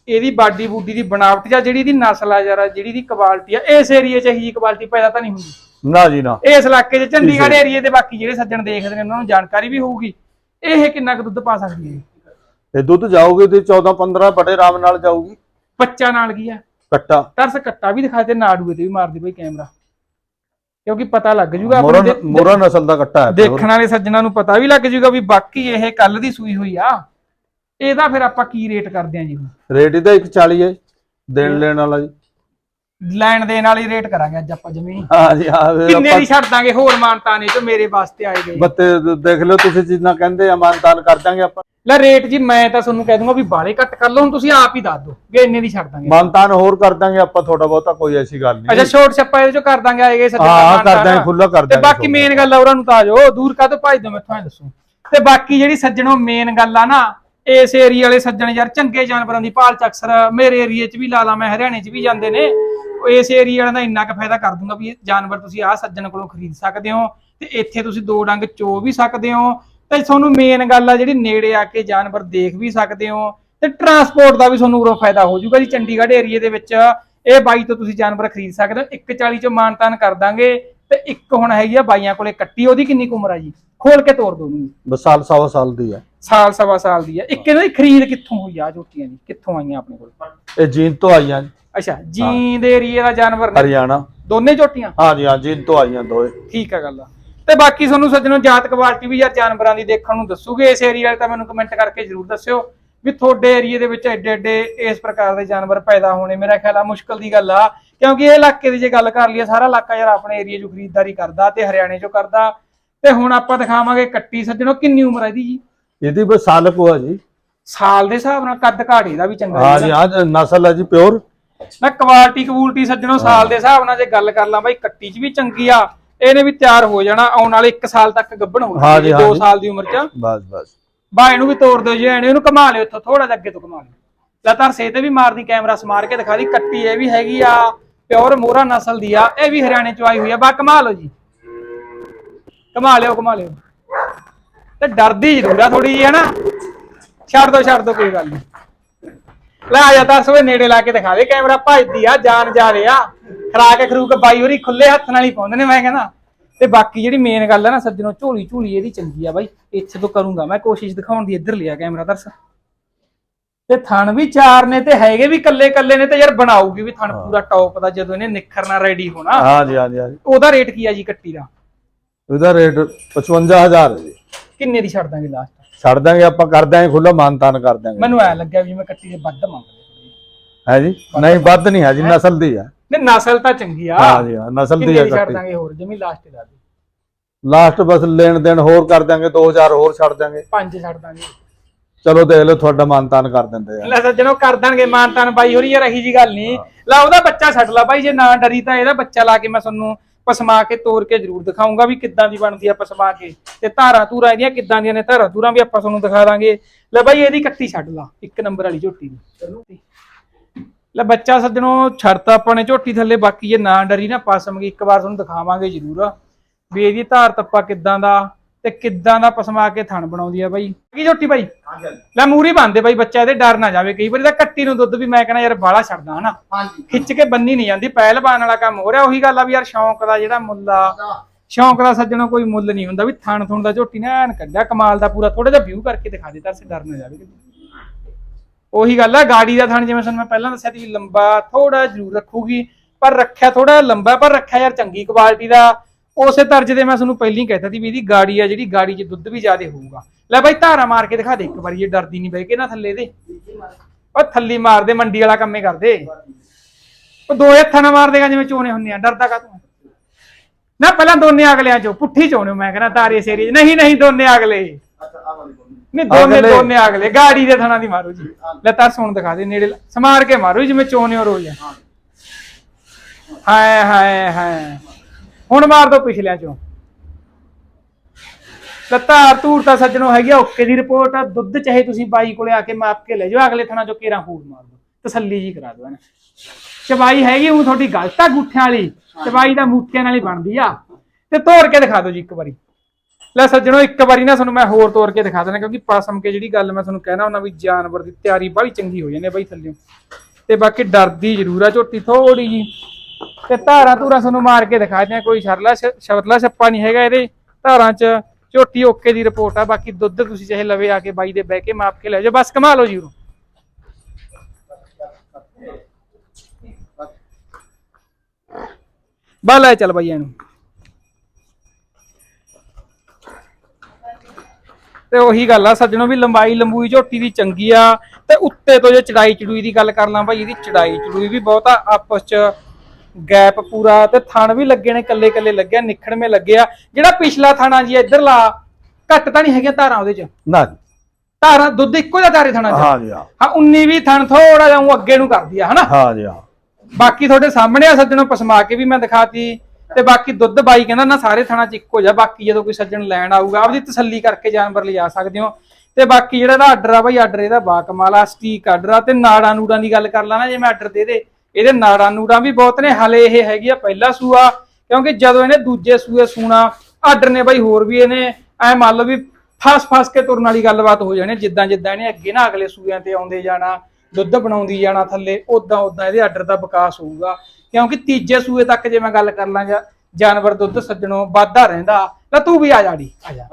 ਇਹਦੀ ਬਾਡੀ ਬੂਡੀ ਦੀ ਬਣਾਵਟ ਜਾਂ ਜਿਹੜੀ ਇਹਦੀ ਨਸਲ ਆ ਯਾਰ ਜਿਹੜੀ ਦੀ ਕੁਆਲਿਟੀ ਆ ਇਸ ਏਰੀਏ 'ਚ ਇਹੀ ਕੁਆਲਿਟੀ ਪੈਦਾ ਤਾਂ ਨਹੀਂ ਹੁੰਦੀ। ਨਾ ਜੀ ਨਾ। ਇਸ ਇਲਾਕੇ 'ਚ ਚੰਡੀਗੜ੍ਹ ਏਰੀਏ ਦੇ ਬਾਕੀ ਜਿਹੜੇ ਸੱਜਣ ਦੇਖਦੇ ਨੇ ਉਹਨਾਂ ਨੂੰ ਜਾਣਕਾਰੀ ਵੀ ਹੋਊਗੀ ਇਹ ਕਿੰਨਾ ਕੁ ਦੁੱਧ ਪਾ ਸਕਦੀ ਹੈ? ਇਹ ਦੁੱਧ ਜਾਊਗੀ ਤੇ 14 15 ਬੜੇ ਆਰਾਮ ਨਾਲ ਜਾਊਗੀ। ਬੱਚਾ ਨਾਲ ਕੀ ਆ? ਕੱਟਾ। ਤਰਸ ਕੱਟਾ ਵੀ ਦਿਖਾ ਤੇ ਨਾੜੂਏ ਤੇ ਵੀ ਮਾਰਦੀ ਬਈ ਕੈਮਰਾ। ਕਿਉਂਕਿ ਪਤਾ ਲੱਗ ਜੂਗਾ ਮੋਰਾ ਨਸਲ ਦਾ ਕੱਟਾ ਹੈ ਦੇਖਣ ਵਾਲੇ ਸੱਜਣਾ ਨੂੰ ਪਤਾ ਵੀ ਲੱਗ ਜੂਗਾ ਵੀ ਬਾਕੀ ਇਹ ਕੱਲ ਦੀ ਸੂਈ ਹੋਈ ਆ। ਇਹਦਾ ਫਿਰ ਆਪਾਂ ਕੀ ਰੇਟ ਕਰਦੇ ਆਂ ਜੀ ਹੁਣ? ਰੇਟ ਇਹਦਾ 140 ਹੈ ਦੇਣ ਲੈਣ ਵਾਲਾ ਜੀ। ਲੈਣ ਦੇਣ ਵਾਲੀ ਰੇਟ ਕਰਾਂਗੇ ਅੱਜ ਆਪਾਂ ਜਮੀ ਹਾਂ ਜੀ ਹਾਂ ਫਿਰ ਕਿੰਨੇ ਦੀ ਆਪਾਂ ਛੱਡ ਦਾਂਗੇ? ਹੋਰ ਮਾਨਤਾ ਨੇ ਜੋ ਮੇਰੇ ਵਾਸਤੇ ਆਏ ਗਏ ਬੱਤੇ ਦੇਖ ਲਓ ਤੁਸੀਂ ਜਿੰਨਾ ਕਹਿੰਦੇ ਆ ਮਾਨਤਾਨ ਕਰ ਦਾਂਗੇ ਆਪਾਂ। ਲੈ ਰੇਟ ਜੀ ਮੈਂ ਤਾਂ ਤੁਹਾਨੂੰ ਕਹਿ ਦੂੰਗਾ ਵੀ ਬਾਲੇ ਘੱਟ ਕਰ ਲਓ ਹੁਣ ਤੁਸੀਂ ਆਪ ਹੀ ਦੱਸ ਦਿਓ ਵੀ ਇੰਨੇ ਦੀ ਛੱਡ ਦਾਂਗੇ। ਮਾਨਤਾਨ ਹੋਰ ਕਰ ਦਾਂਗੇ ਆਪਾਂ ਥੋੜਾ ਬਹੁਤਾ ਕੋਈ ਐਸੀ ਗੱਲ ਨਹੀਂ। ਅੱਛਾ ਛੋਟ ਛੱਪਾ ਇਹਦੇ ਚੋਂ ਕਰ ਦਾਂਗੇ ਆਏਗੇ ਸੱਜਣ ਹਾਂ। ਕਰ ਦਾਂਗੇ, ਖੁੱਲ੍ਹਾ ਕਰ ਤੇ ਦਾਂਗੇ ਬਾਕੀ ਮੇਨ ਗੱਲ ਆ ਉਹਨਾਂ ਨੂੰ ਤਾਂ ਆ ਜਾਓ ਦੂਰ ਕਾਹਤੋਂ ਭੱਜ ਦਿਓ ਮੈਥੋਂ ਐ ਦੱਸੋ। ਤੇ ਬਾਕੀ ਜਿਹੜੀ ਸੱਜਣੋ ਮੇਨ ਗੱਲ ਆ ਨਾ ਇਸ ਏਰੀਆ ਵਾਲੇ ਸੱਜਣ ਯਾਰ ਚੰਗੇ ਜਾਨਵਰਾਂ ਦੀ ਭਾਲ ਚ ਅਕਸਰ ਮੇਰੇ ਏਰੀਏ 'ਚ ਵੀ ਲਾ ਲਾ, ਮੈਂ ਹਰਿਆਣੇ 'ਚ ਵੀ ਜਾਂਦੇ ਨੇ। ਇਸ ਏਰੀਆ ਵਾਲਿਆਂ ਦਾ ਇੰਨਾ ਕੁ ਫਾਇਦਾ ਕਰ ਦੂੰਗਾ ਵੀ ਇਹ ਜਾਨਵਰ ਤੁਸੀਂ ਆਹ ਸੱਜਣ ਕੋਲੋਂ ਖਰੀਦ ਸਕਦੇ ਹੋ ਤੇ ਇੱਥੇ ਤੁਸੀਂ ਦੋ ਡੰਗ ਚੋ ਵੀ ਸਕਦੇ ਹੋ ਤੇ ਤੁਹਾਨੂੰ ਮੇਨ ਗੱਲ ਆ ਜਿਹੜੀ ਨੇੜੇ ਆ ਕੇ ਜਾਨਵਰ ਦੇਖ ਵੀ ਸਕਦੇ ਹੋ ਤੇ ਟਰਾਂਸਪੋਰਟ ਦਾ ਵੀ ਤੁਹਾਨੂੰ ਉਰੋਂ ਫਾਇਦਾ ਹੋ ਜਾਊਗਾ ਜੀ। ਚੰਡੀਗੜ੍ਹ ਏਰੀਏ ਦੇ ਵਿੱਚ ਇਹ ਬਾਈ ਤੋਂ ਤੁਸੀਂ ਜਾਨਵਰ ਖਰੀਦ ਸਕਦੇ ਹੋ। 140 ਚੋਂ ਮਾਨਤਾਨ ਕਰ ਦਾਂਗੇ ਤੇ ਇੱਕ ਹੁਣ ਹੈਗੀ ਆ ਬਾਈਆਂ ਕੋਲੇ ਕੱਟੀ ਉਹਦੀ ਕਿੰਨੀ ਕੁ ਉਮਰ ਆ ਜੀ? ਖੋਲ ਕੇ ਤੋੜ ਦੋ ਉਹਨੂੰ ਬਸ ਸਾਲ, ਸਵਾ ਸਾਲ ਦੀ ਆ। ਸਾਲ ਸਵਾ ਸਾਲ ਦੀ ਆ। ਇੱਕ ਇਹਨਾਂ ਦੀ ਖਰੀਦ ਕਿੱਥੋਂ ਹੋਈ ਆ ਝੋਟੀਆਂ ਦੀ? ਕਿੱਥੋਂ ਆਈਆਂ ਆਪਣੇ ਕੋਲ? ਇਹ ਜੀਨ ਤੋਂ ਆਈਆਂ ਅੱਛਾ ਜੀ ਦੇ ਏਰੀਏ ਦਾ ਜਾਨਵਰ ਨੇ? ਹਰਿਆਣਾ। ਦੋਨੇ ਝੋਟੀਆਂ? ਹਾਂ ਜੀ ਹਾਂ ਜੀਨ ਤੋਂ ਆਈਆਂ ਦੋਏ ਠੀਕ ਆ ਗੱਲ ਆ। ਤੇ ਬਾਕੀ ਤੁਹਾਨੂੰ ਸੱਜਣੋ ਜਾਤ ਕੁਆਲਿਟੀ ਵੀ ਯਾਰ ਜਾਨਵਰਾਂ ਦੀ ਦੇਖਣ ਨੂੰ ਦੱਸੂਗੇ ਇਸ ਏਰੀਆ ਵਾਲੇ ਤਾਂ ਮੈਨੂੰ ਕਮੈਂਟ ਕਰਕੇ ਜਰੂਰ ਦੱਸਿਓ ਵੀ ਤੁਹਾਡੇ ਏਰੀਏ ਦੇ ਵਿੱਚ ਐਡੇ ਐਡੇ ਇਸ ਪ੍ਰਕਾਰ ਦੇ ਜਾਨਵਰ ਪੈਦਾ ਹੋਣੇ ਮੇਰਾ ਖਿਆਲ ਆ ਮੁਸ਼ਕਲ ਦੀ ਗੱਲ ਆ। ਕਿਉਂਕਿ ਇਹ ਇਲਾਕੇ ਦੀ ਜੇ ਗੱਲ ਕਰ ਲਈਏ ਸਾਰਾ ਇਲਾਕਾ ਯਾਰ ਆਪਣੇ ਏਰੀਏ 'ਚੋਂ ਖਰੀਦਦਾਰੀ ਕਰਦਾ ਤੇ ਹਰਿਆਣੇ 'ਚੋਂ ਕਰਦਾ। ਤੇ ਹੁਣ ਆਪਾਂ ਦਿਖਾਵਾਂਗੇ ਕੱਟੀ ਸੱਜਣੋ ਕਿੰਨੀ ਉਮਰ ਹੈ ਇਹਦੀ ਜੀ? ਇਹਦੀ ਬਸ ਸਾਲ ਕੋ ਹੈ ਜੀ। ਸਾਲ ਦੇ ਹਿਸਾਬ ਨਾਲ ਕੱਦ ਘਾੜੀ ਦਾ ਵੀ ਚੰਗਾ ਹਾਂ ਜੀ। ਹਾਂ ਨਸਲ ਹੈ ਜੀ ਪਿਓਰ। ਨਾ ਕੁਆਲਿਟੀ ਕਬੂਲਟੀ ਸੱਜਣੋ ਸਾਲ ਦੇ ਹਿਸਾਬ ਨਾਲ ਜੇ ਗੱਲ ਕਰ ਲਾਂ ਬਾਈ ਕੱਟੀ ਚ ਵੀ ਚੰਗੀ ਆ ਇਹਨੇ ਵੀ ਤਿਆਰ ਹੋ ਜਾਣਾ ਆਉਣ ਵਾਲੇ 1 ਸਾਲ ਤੱਕ ਗੱਭਣ ਹੋਣਾ ਹਾਂਜੀ, 2 ਹਾਂਜੀ। ਸਾਲ ਦੀ ਉਮਰ ਚ। ਬਸ ਬਸ। ਬਾ ਇਹਨੂੰ ਵੀ ਤੋੜ ਦਿਓ ਜੀ ਇਹਨੂੰ ਇਹਨੂੰ ਕਮਾ ਲਿਓ ਇੱਥੋਂ ਥੋੜਾ ਜਿਹਾ ਅੱਗੇ ਤੋਂ ਕਮਾ ਲਿਓ। ਲੈ ਤਾਂ ਸੇ ਤੇ ਵੀ ਮਾਰਦੀ ਕੈਮਰਾ ਸਮਾਰ ਕੇ ਦਿਖਾ ਦੀ ਕੱਟੀ ਇਹ ਵੀ ਹੈਗੀ ਆ ਪਿਓਰ ਮੋਹਰਾ ਨਸਲ ਦੀ ਆ ਇਹ ਵੀ ਹਰਿਆਣੇ ਚੋਂ ਆਈ ਹੋਈ ਆ ਬਾ ਕਮਾ ਲਓ ਜੀ। ਕਮਾ ਲਿਓ ਕਮਾ ਲਿਓ। ਤੇ ਡਰਦੀ ਜ਼ਰੂਰ ਆ ਥੋੜੀ ਜੀ ਹੈ ਨਾ ਛੱਡ ਦੋ ਛੱਡ ਦੋ ਕੋਈ ਗੱਲ ਨਹੀਂ ਲੈ ਆ ਜਾ ਤਾਂ ਸਵੇ ਨੇੜੇ ਲਾ ਕੇ ਦਿਖਾ ਦੇ ਕੈਮਰਾ ਭੱਜਦੀ ਆ ਜਾਨ ਜਾ ਰਿਹਾ ਖਰਾਕ ਖਰੂਕ ਬਾਈ ਹੋਰੀ ਖੁੱਲੇ ਹੱਥ ਨਾਲ ਹੀ ਪਾਉਂਦੇ ਨੇ ਮੈਂ ਕਹਿੰਦਾ। ਤੇ ਬਾਕੀ ਜਿਹੜੀ ਮੇਨ ਗੱਲ ਹੈ ਨਾ ਸੱਜਣੋ ਝੋਲੀ ਝੂਲੀ ਇਹਦੀ ਚੰਗੀ ਆ ਬਾਈ। ਇੱਥੇ ਤੋਂ ਕਰੂੰਗਾ ਮੈਂ ਕੋਸ਼ਿਸ਼ ਦਿਖਾਉਣ ਦੀ ਇੱਧਰ ਲਿਆ ਕੈਮਰਾ ਦਰਸ ਤੇ ਥਣ ਵੀ ਚਾਰ ਨੇ ਤੇ ਹੈਗੇ ਵੀ ਕੱਲੇ ਕੱਲੇ ਨੇ ਤੇ ਯਾਰ ਬਣਾਊਗੀ ਵੀ ਥਣ ਪੂਰਾ ਟੌਪ ਦਾ ਜਦੋਂ ਇਹਨੇ ਨਿਖਰਨਾ ਰੈਡੀ ਹੋਣਾ। ਹਾਂਜੀ ਹਾਂਜੀ ਹਾਂਜੀ। ਉਹਦਾ ਰੇਟ ਕੀ ਆ ਜੀ ਕੱਟੀ ਦਾ? ਉਹਦਾ ਰੇਟ 55000 ਹੈ ਜੀ। ਕਿੰਨੇ ਦੀ ਛੱਡ ਦਾਂਗੇ ਲਾਸਟ ਛੱਡ ਦਾਂਗੇ ਆਪਾਂ ਕਰ ਦਾਂਗੇ ਖੁੱਲਾ ਮਾਨਤਾਨ ਕਰ ਦਾਂਗੇ ਮੈਨੂੰ ਐ ਲੱਗਿਆ ਵੀ ਮੈਂ ਕੱਟੀ ਦੇ ਵੱਧ ਮੰਗ ਲਈ ਹੈ ਜੀ? ਨਹੀਂ ਵੱਧ ਨਹੀਂ ਹੈ ਜੀ ਨਸਲ ਦੀ ਹੈ। ਨੇ ਨਸਲ ਤਾਂ ਚੰਗੀ ਆ। ਹਾਂ ਜੀ ਹਾਂ ਨਸਲ ਦੀ ਦੀ ਛੱਡ ਦਾਂਗੇ ਹੋਰ ਜਮੀ ਲਾਸਟ ਦਾ ਲਾਸਟ ਬਸ ਲੈਣ ਦੇਣ ਹੋਰ ਕਰ ਦਾਂਗੇ 2000 ਹੋਰ ਛੱਡ ਦਾਂਗੇ ਪੰਜ ਛੱਡ ਦਾਂਗੇ। ਚਲੋ ਦੇਖ ਲਓ ਤੁਹਾਡਾ ਮਾਨਤਾਨ ਕਰ ਦਿੰਦੇ ਆ। ਲੈ ਸੱਜਣੋ ਕਰ ਦੇਣਗੇ ਮਾਨਤਾਨ ਬਾਈ ਹੋਰੀ ਯਾਰ ਇਹੀ ਜੀ ਗੱਲ ਨਹੀਂ। ਲੈ ਉਹਦਾ ਬੱਚਾ ਛੱਡ ਲਾ ਬਾਈ ਜੇ ਨਾ ਡਰੀ ਤਾਂ ਇਹਦਾ ਬੱਚਾ ਲਾ ਕੇ ਮੈਂ ਤੁਹਾਨੂੰ ਪਸਮਾ ਕੇ ਤੋੜ ਕੇ ਜ਼ਰੂਰ ਦਿਖਾਉਂਗਾ ਵੀ ਕਿੱਦਾਂ ਦੀ ਬਣਦੀ ਆ ਪਸਮਾ ਕੇ। ਤੇ ਧਾਰਾਂ ਧੂਰਾਂ ਇਹਦੀਆਂ ਕਿੱਦਾਂ ਦੀਆਂ ਨੇ? ਧਾਰਾਂ ਧੂਰਾਂ ਵੀ ਆਪਾਂ ਤੁਹਾਨੂੰ ਦਿਖਾ ਦਾਂਗੇ। ਲੈ ਬਾਈ, ਇਹਦੀ ਕੱਟੀ ਛੱਡ ਲਾ, ਇੱਕ ਨੰਬਰ ਵਾਲੀ ਝੋਟੀ ਦੀ। ਲੈ ਬੱਚਾ ਸੱਜਣੋ, ਛੱਡਤਾ ਆਪਾਂ ਨੇ ਝੋਟੀ ਥੱਲੇ, ਬਾਕੀ ਜੇ ਨਾ ਡਰੀ ਨਾ ਪਸਮਗੀ ਇੱਕ ਵਾਰ ਤੁਹਾਨੂੰ ਦਿਖਾਵਾਂਗੇ ਜ਼ਰੂਰ। ਵੀ ਇਹਦੀ ਧਾਰ ਤੱਪਾ ਕਿੱਦਾਂ ਦਾ? ਤੇ ਕਿੱਦਾਂ ਦਾ ਪਸਮਾ ਕੇ ਥਣ ਬਣਾਉਂਦੀ ਆ ਬਾਈ? ਕੀ ਝੋਟੀ ਬਾਈ? ਲੈ ਮੂਰੀ ਬੰਦੇ ਬਾਈ ਬੱਚਾ ਇਹਦੇ ਡਰ ਨਾ ਜਾਵੇ ਕਈ ਵਾਰੀ ਤਾਂ ਕੱਟੀ ਨੂੰ ਦੁੱਧ ਵੀ ਮੈਂ ਕਹਿੰਦਾ ਯਾਰ ਬਾਹਲਾ ਛੱਡਦਾ ਹਨਾ। ਹਾਂਜੀ। ਖਿੱਚ ਕੇ ਬੰਨੀ ਨਹੀਂ ਜਾਂਦੀ ਪਹਿਲਵਾਨ ਵਾਲਾ ਕੰਮ ਹੋ ਰਿਹਾ ਉਹੀ ਗੱਲ ਆ ਵੀ ਯਾਰ ਸ਼ੌਂਕ ਦਾ ਜਿਹੜਾ ਮੁੱਲ ਆ ਸ਼ੌਂਕ ਦਾ ਸੱਜਣਾ ਕੋਈ ਮੁੱਲ ਨਹੀਂ ਹੁੰਦਾ ਵੀ ਥਣ ਥੁਣ ਦਾ ਝੋਟੀ ਨੇ ਐਨ ਕੱਢਿਆ ਕਮਾਲ ਦਾ ਪੂਰਾ ਥੋੜਾ ਜਿਹਾ ਵਿਊ ਕਰਕੇ ਦਿਖਾ ਦੇ ਤਾਂ ਸੇ ਡਰ ਨਾ ਜਾਵੇ। ਉਹੀ ਗੱਲ ਆ ਗਾੜੀ ਦਾ ਥਣ ਜਿਵੇਂ ਤੁਹਾਨੂੰ ਮੈਂ ਪਹਿਲਾਂ ਦੱਸਿਆ ਸੀ ਲੰਬਾ ਥੋੜਾ ਜ਼ਰੂਰ ਰੱਖੂਗੀ ਪਰ ਰੱਖਿਆ ਥੋੜਾ ਲੰਬਾ ਪਰ ਰੱਖਿਆ ਯਾਰ ਚੰਗੀ ਕੁਆਲਿਟੀ ਦਾ। ਉਸੇ ਤਰਜ ਦੇ ਮੈਂ ਤੁਹਾਨੂੰ ਪਹਿਲਾਂ ਹੀ ਕਹਿਤਾ ਸੀ ਵੀ ਇਹਦੀ ਗਾੜੀ ਆ ਜਿਹੜੀ ਗਾੜੀ 'ਚ ਦੁੱਧ ਵੀ ਜ਼ਿਆਦਾ ਹੋਊਗਾ। ਲੈ ਬਾਈ ਧਾਰਾ ਮਾਰ ਕੇ ਦਿਖਾ ਦੇ ਇੱਕ ਵਾਰੀ ਇਹ ਡਰਦੀ ਨਹੀਂ ਬਈ ਕਿ ਨਾ ਥੱਲੇ ਦੇ। ਉਹ ਥੱਲੀ ਮਾਰਦੇ ਮੰਡੀ ਵਾਲਾ ਕੰਮੇ ਕਰਦੇ। ਉਹ ਦੋ ਹੱਥਾਂ ਨਾਲ ਮਾਰ ਦੇਗਾ ਜਿਵੇਂ ਚੋਣੇ ਹੁੰਦੇ ਆ ਡਰਦਾ ਕਾ ਤੂੰ ਨਾ ਪਹਿਲਾਂ ਦੋਨੇ ਅਗਲਿਆਂ ਚੋਂ ਪੁੱਠੀ ਚੋਣੇ ਮੈਂ ਕਹਿੰਦਾ ਤਾਰੇ ਸੇਰੀ। ਨਹੀਂ ਨਹੀਂ ਦੋਨੇ ਅਗਲੇ। ਅੱਛਾ ਆ ਵਾਲੀ ਕੋਲ ਨਹੀਂ ਦੋਨੇ। ਦੋਨੇ ਅਗਲੇ। ਗਾੜੀ ਦੇ ਥਣਾ ਦੀ ਮਾਰੋ ਜੀ। ਲੈ ਤਾਰ ਸੁਣ ਦਿਖਾ ਦੇ ਨੇੜੇ ਸਮਾਰ ਕੇ ਮਾਰੋ ਜਿਵੇਂ ਚੋਣੇ ਹੋ। ਰੋਜ਼ ਹਾਏ ਹਾਏ ਹਾਏ। ਹੁਣ ਮਾਰ ਦੋ ਪਿਛਲਿਆਂ ਚੋਂ। ਲੱਤਾਰ ਧੂਰ ਤਾਂ ਸੱਜਣੋ ਹੈਗੀ ਆ, ਓਕੇ ਦੀ ਰਿਪੋਰਟ ਆ, ਦੁੱਧ ਚਾਹੇ ਤੁਸੀਂ ਬਾਈ ਕੋਲੇ ਆ ਕੇ ਮਾਪ ਕੇ ਲੈ ਜਾਓ, ਅਗਲੇ ਥਣਾ ਚੋਂ ਕੇਰਾ ਫੂਡ ਮਾਰ ਦੋ, ਤਸੱਲੀ ਜੀ ਕਰਾ ਦੋ ਨਾ ਚਬਾਈ ਹੈਗੀ ਉਹ ਤੁਹਾਡੀ ਗਲਤ ਆ ਗੁੱਠਿਆਂ ਵਾਲੀ, ਚਬਾਈ ਦਾ ਮੂਠਿਆਂ ਨਾਲ ਹੀ ਬਣਦੀ ਆ। ਤੇ ਤੋੜ ਕੇ ਦਿਖਾ ਦਿਓ ਜੀ ਇੱਕ ਵਾਰੀ। ਲੈ ਸੱਜਣੋ, ਇੱਕ ਵਾਰੀ ਨਾ ਤੁਹਾਨੂੰ ਮੈਂ ਹੋਰ ਤੋੜ ਕੇ ਦਿਖਾ ਦਿੰਦਾ, ਕਿਉਂਕਿ ਪਸਮ ਕੇ ਜਿਹੜੀ ਗੱਲ ਮੈਂ ਤੁਹਾਨੂੰ ਕਹਿਣਾ ਹੁੰਦਾ ਵੀ ਜਾਨਵਰ ਦੀ ਤਿਆਰੀ ਬੜੀ ਚੰਗੀ ਹੋ ਜਾਂਦੀ ਹੈ ਬਾਈ ਥੱਲੇ ਤੇ ਬਾਕੀ ਡਰਦੀ ਜ਼ਰੂਰ ਆ ਝੋਟੀ ਥੋੜੀ ਜੀ ਤੇ ਧਾਰਾਂ ਧੂਰਾਂ ਤੁਹਾਨੂੰ ਮਾਰ ਕੇ ਦਿਖਾ ਦਿਆਂ, ਕੋਈ ਸ਼ਰਲਾ ਸ਼- ਸ਼ਰਲਾ ਛੱਪਾ ਨਹੀਂ ਹੈਗਾ ਇਹਦੇ। ਧਾਰਾਂ 'ਚ ਝੋਟੀ ਓਕੇ ਦੀ ਰਿਪੋਰਟ ਆ, ਬਾਕੀ ਦੁੱਧ ਤੁਸੀਂ ਚਾਹੇ ਲਵੇ ਆ ਕੇ ਬਾਈ ਦੇ ਬਹਿ ਕੇ ਮਾਪ ਕੇ ਲੈ ਜਾਓ। ਬਸ ਕਮਾ ਲਓ ਜੀ ਉਰੋਂ। ਬਾ ਲੈ ਚੱਲ ਬਾਈ ਇਹਨੂੰ। ਤੇ ਉਹੀ ਗੱਲ ਆ, ਸੱਜਣੋ ਵੀ ਲੰਬਾਈ ਲੰਬੂਈ ਝੋਟੀ ਦੀ ਚੰਗੀ ਆ, ਤੇ ਉੱਤੇ ਤੋਂ ਜੇ ਚੜਾਈ ਚੜੂਈ ਦੀ ਗੱਲ ਕਰ ਲਾਂ ਭਾਈ ਇਹਦੀ ਚੜਾਈ ਚੜੂਈ ਵੀ ਬਹੁਤਾ ਆਪਸ ਚ ਗੈਪ ਪੂਰਾ ਤੇ ਥਣ ਵੀ ਲੱਗੇ ਨੇ ਕੱਲੇ ਕੱਲੇ ਲੱਗਿਆ ਨਿਖੜਵੇਂ ਲੱਗਿਆ। ਜਿਹੜਾ ਪਿਛਲਾ ਥਾਣਾ ਜੀ ਇਧਰਲਾ ਘੱਟ ਤਾਂ ਨਹੀਂ ਹੈਗੀਆਂ ਧਾਰਾਂ ਉਹਦੇ ਚ? ਨਾ ਜੀ। ਧਾਰਾਂ ਦੁੱਧ ਇੱਕੋ ਜਿਹਾ ਧਾਰੇ ਥਾਣਾ ਚ? ਹਾਂ ਜੀ ਹਾਂ। ਹਾਂ 19 ਵੀ ਥਣ ਥੋੜਾ ਜਿਹਾ ਊਂ ਅੱਗੇ ਨੂੰ ਕਰਦੀ ਆ ਹਨਾ? ਹਾਂ ਜੀ ਹਾਂ। ਬਾਕੀ ਤੁਹਾਡੇ ਸਾਹਮਣੇ ਆ ਸੱਜਣੋਂ ਪਸਮਾ ਕੇ ਵੀ ਮੈਂ ਦਿਖਾਤੀ। ਤੇ ਬਾਕੀ ਦੁੱਧ ਬਾਈ ਕਹਿੰਦਾ ਨਾ ਸਾਰੇ ਥਾਣਾ ਚ ਇੱਕੋ ਜਿਹਾ ਬਾਕੀ ਜਦੋਂ ਕੋਈ ਸੱਜਣ ਲੈਣ ਆਊਗਾ ਆਪਦੀ ਤਸੱਲੀ ਕਰਕੇ ਜਾਨਵਰ ਲਿਜਾ ਸਕਦੇ ਹੋ। ਤੇ ਬਾਕੀ ਜਿਹੜਾ ਇਹਦਾ ਆਰਡਰ ਆ ਬਾਈ ਆਰਡਰ ਇਹਦਾ ਬਾ ਕਮਾਲ ਆ ਸਟੀਕ ਆਰਡਰ ਆ ਤੇ ਨਾੜਾਂ ਨੂੜਾਂ ਦੀ ਗੱਲ ਕਰ ਲਾ ਨਾ ਜੇ ਮੈਂ ਆਰਡਰ ਦੇ ਦੇ ਇਹਦੇ ਨਾੜਾਂ ਨੂੜਾਂ ਵੀ ਬਹੁਤ ਨੇ ਹਲੇ ਇਹ ਹੈਗੀ ਆ ਪਹਿਲਾ ਸੂਆ ਕਿਉਂਕਿ ਜਦੋਂ ਇਹਨੇ ਦੂਜੇ ਸੂਏ ਸੂਣਾ ਆਰਡਰ ਨੇ ਬਾਈ ਹੋਰ ਵੀ ਇਹਨੇ ਐ ਮੰਨ ਲਓ ਵੀ ਫਸ ਫਸ ਕੇ ਤੁਰਨ ਵਾਲੀ ਗੱਲਬਾਤ ਹੋ ਜਾਣੀ ਜਿੱਦਾਂ ਜਿੱਦਾਂ ਇਹਨੇ ਅੱਗੇ ਨਾ ਅਗਲੇ ਸੂਇਆਂ ਤੇ ਆਉਂਦੇ ਜਾਣਾ ਦੁੱਧ ਬਣਾਉਂਦੀ ਜਾਣਾ ਥੱਲੇ ਉਦਾਂ ਉਦਾਂ ਇਹਦੇ ਆਰਡਰ ਦਾ ਵਿਕਾਸ ਹੋਊਗਾ। ਕਿਉਂਕਿ ਤੀਜੇ ਸੂਏ ਤੱਕ ਜੇ ਮੈਂ ਗੱਲ ਕਰ ਲਾਂ ਜਾਂ ਜਾਨਵਰ ਦੁੱਧ ਸੱਜਣੋਂ ਵਾਧਾ ਰਹਿੰਦਾ ਤਾਂ ਤੂੰ ਵੀ ਆ ਜਾੜੀ ਆ ਜਾ।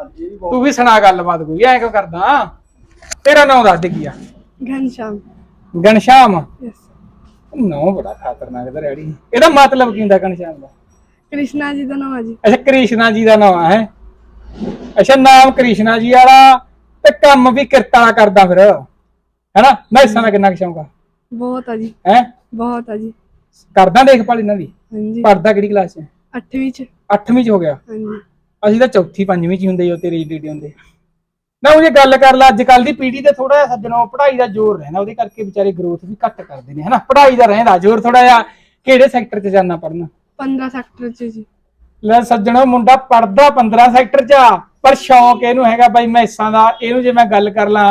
ਤੂੰ ਵੀ ਸੁਣਾ ਗੱਲਬਾਤ ਕੋਈ ਐਂ ਕਿਉਂ ਕਰਦਾ? ਤੇਰਾ ਨਾਮ ਦੱਸ ਦੇ ਕੀ ਆ? ਗਨਸ਼ਾਮ ਗਨਸ਼ਾਮ ਨੋ ਬੜਾ ਖਤਰਨਾਕ ਦਾ ਰੈੜੀ ਇਹਦਾ ਮਤਲਬ ਕੀ ਹੁੰਦਾ ਕਨਸ਼ਾਨ ਦਾ? ਕ੍ਰਿਸ਼ਨਾ ਜੀ ਦਾ ਨਾਮ ਆ ਜੀ। ਅੱਛਾ ਕ੍ਰਿਸ਼ਨਾ ਜੀ ਦਾ ਨਾਮ ਹੈ। ਅੱਛਾ ਨਾਮ ਕ੍ਰਿਸ਼ਨਾ ਜੀ ਵਾਲਾ ਤੇ ਕੰਮ ਵੀ ਕਿਰਤਾ ਕਰਦਾ ਫਿਰ। ਹੈਨਾ? ਮੈਂ ਇਸਾਂ ਕਿੰਨਾ ਸ਼ੌਂਕਾ ਬਹੁਤ ਆ ਜੀ। ਹੈ? ਬਹੁਤ ਆ ਜੀ। ਕਰਦਾ ਦੇਖਭਾਲ ਇਹਨਾਂ ਦੀ? ਹਾਂਜੀ। ਪੜਦਾ ਕਿਹੜੀ ਕਲਾਸ 'ਚ? 8ਵੀਂ 'ਚ। 8ਵੀਂ 'ਚ ਹੋ ਗਿਆ। ਹਾਂਜੀ। ਅਸੀਂ ਤਾਂ ਚੌਥੀ ਪੰਜਵੀਂ 'ਚ ਹੁੰਦੇ ਜੋ ਤੇਰੇ ਡੀਡੀ ਹੁੰਦੇ। ਨਾ ਉਹ ਜੇ ਗੱਲ ਕਰ ਲਾ ਅੱਜ ਕੱਲ ਦੀ ਪੀੜ੍ਹੀ ਤੇ ਥੋੜਾ ਜਿਹਾ ਸੱਜਣੋ ਪੜ੍ਹਾਈ ਦਾ ਜ਼ੋਰ ਰਹਿੰਦਾ ਉਹਦੇ ਕਰਕੇ ਵਿਚਾਰੇ ਗਰੋਥ ਵੀ ਘੱਟ ਕਰਦੇ ਨੇ ਹਨਾ? ਪੜ੍ਹਾਈ ਦਾ ਰਹਿੰਦਾ ਜ਼ੋਰ ਥੋੜਾ ਜਿਹਾ ਕਿਹੜੇ ਸੈਕਟਰ 'ਚ ਜਾਣਾ ਪੜਨਾ 15 ਸੈਕਟਰ ਚ ਜੀ। ਲੈ ਸੱਜਣੋ ਮੁੰਡਾ ਪੜਦਾ 15 ਸੈਕਟਰ 'ਚ ਆ ਪਰ ਸ਼ੌਂਕ ਇਹਨੂੰ ਹੈਗਾ ਬਾਈ ਮੈਸਾਂ ਦਾ ਇਹਨੂੰ ਜੇ ਮੈਂ ਗੱਲ ਕਰ ਲਾਂ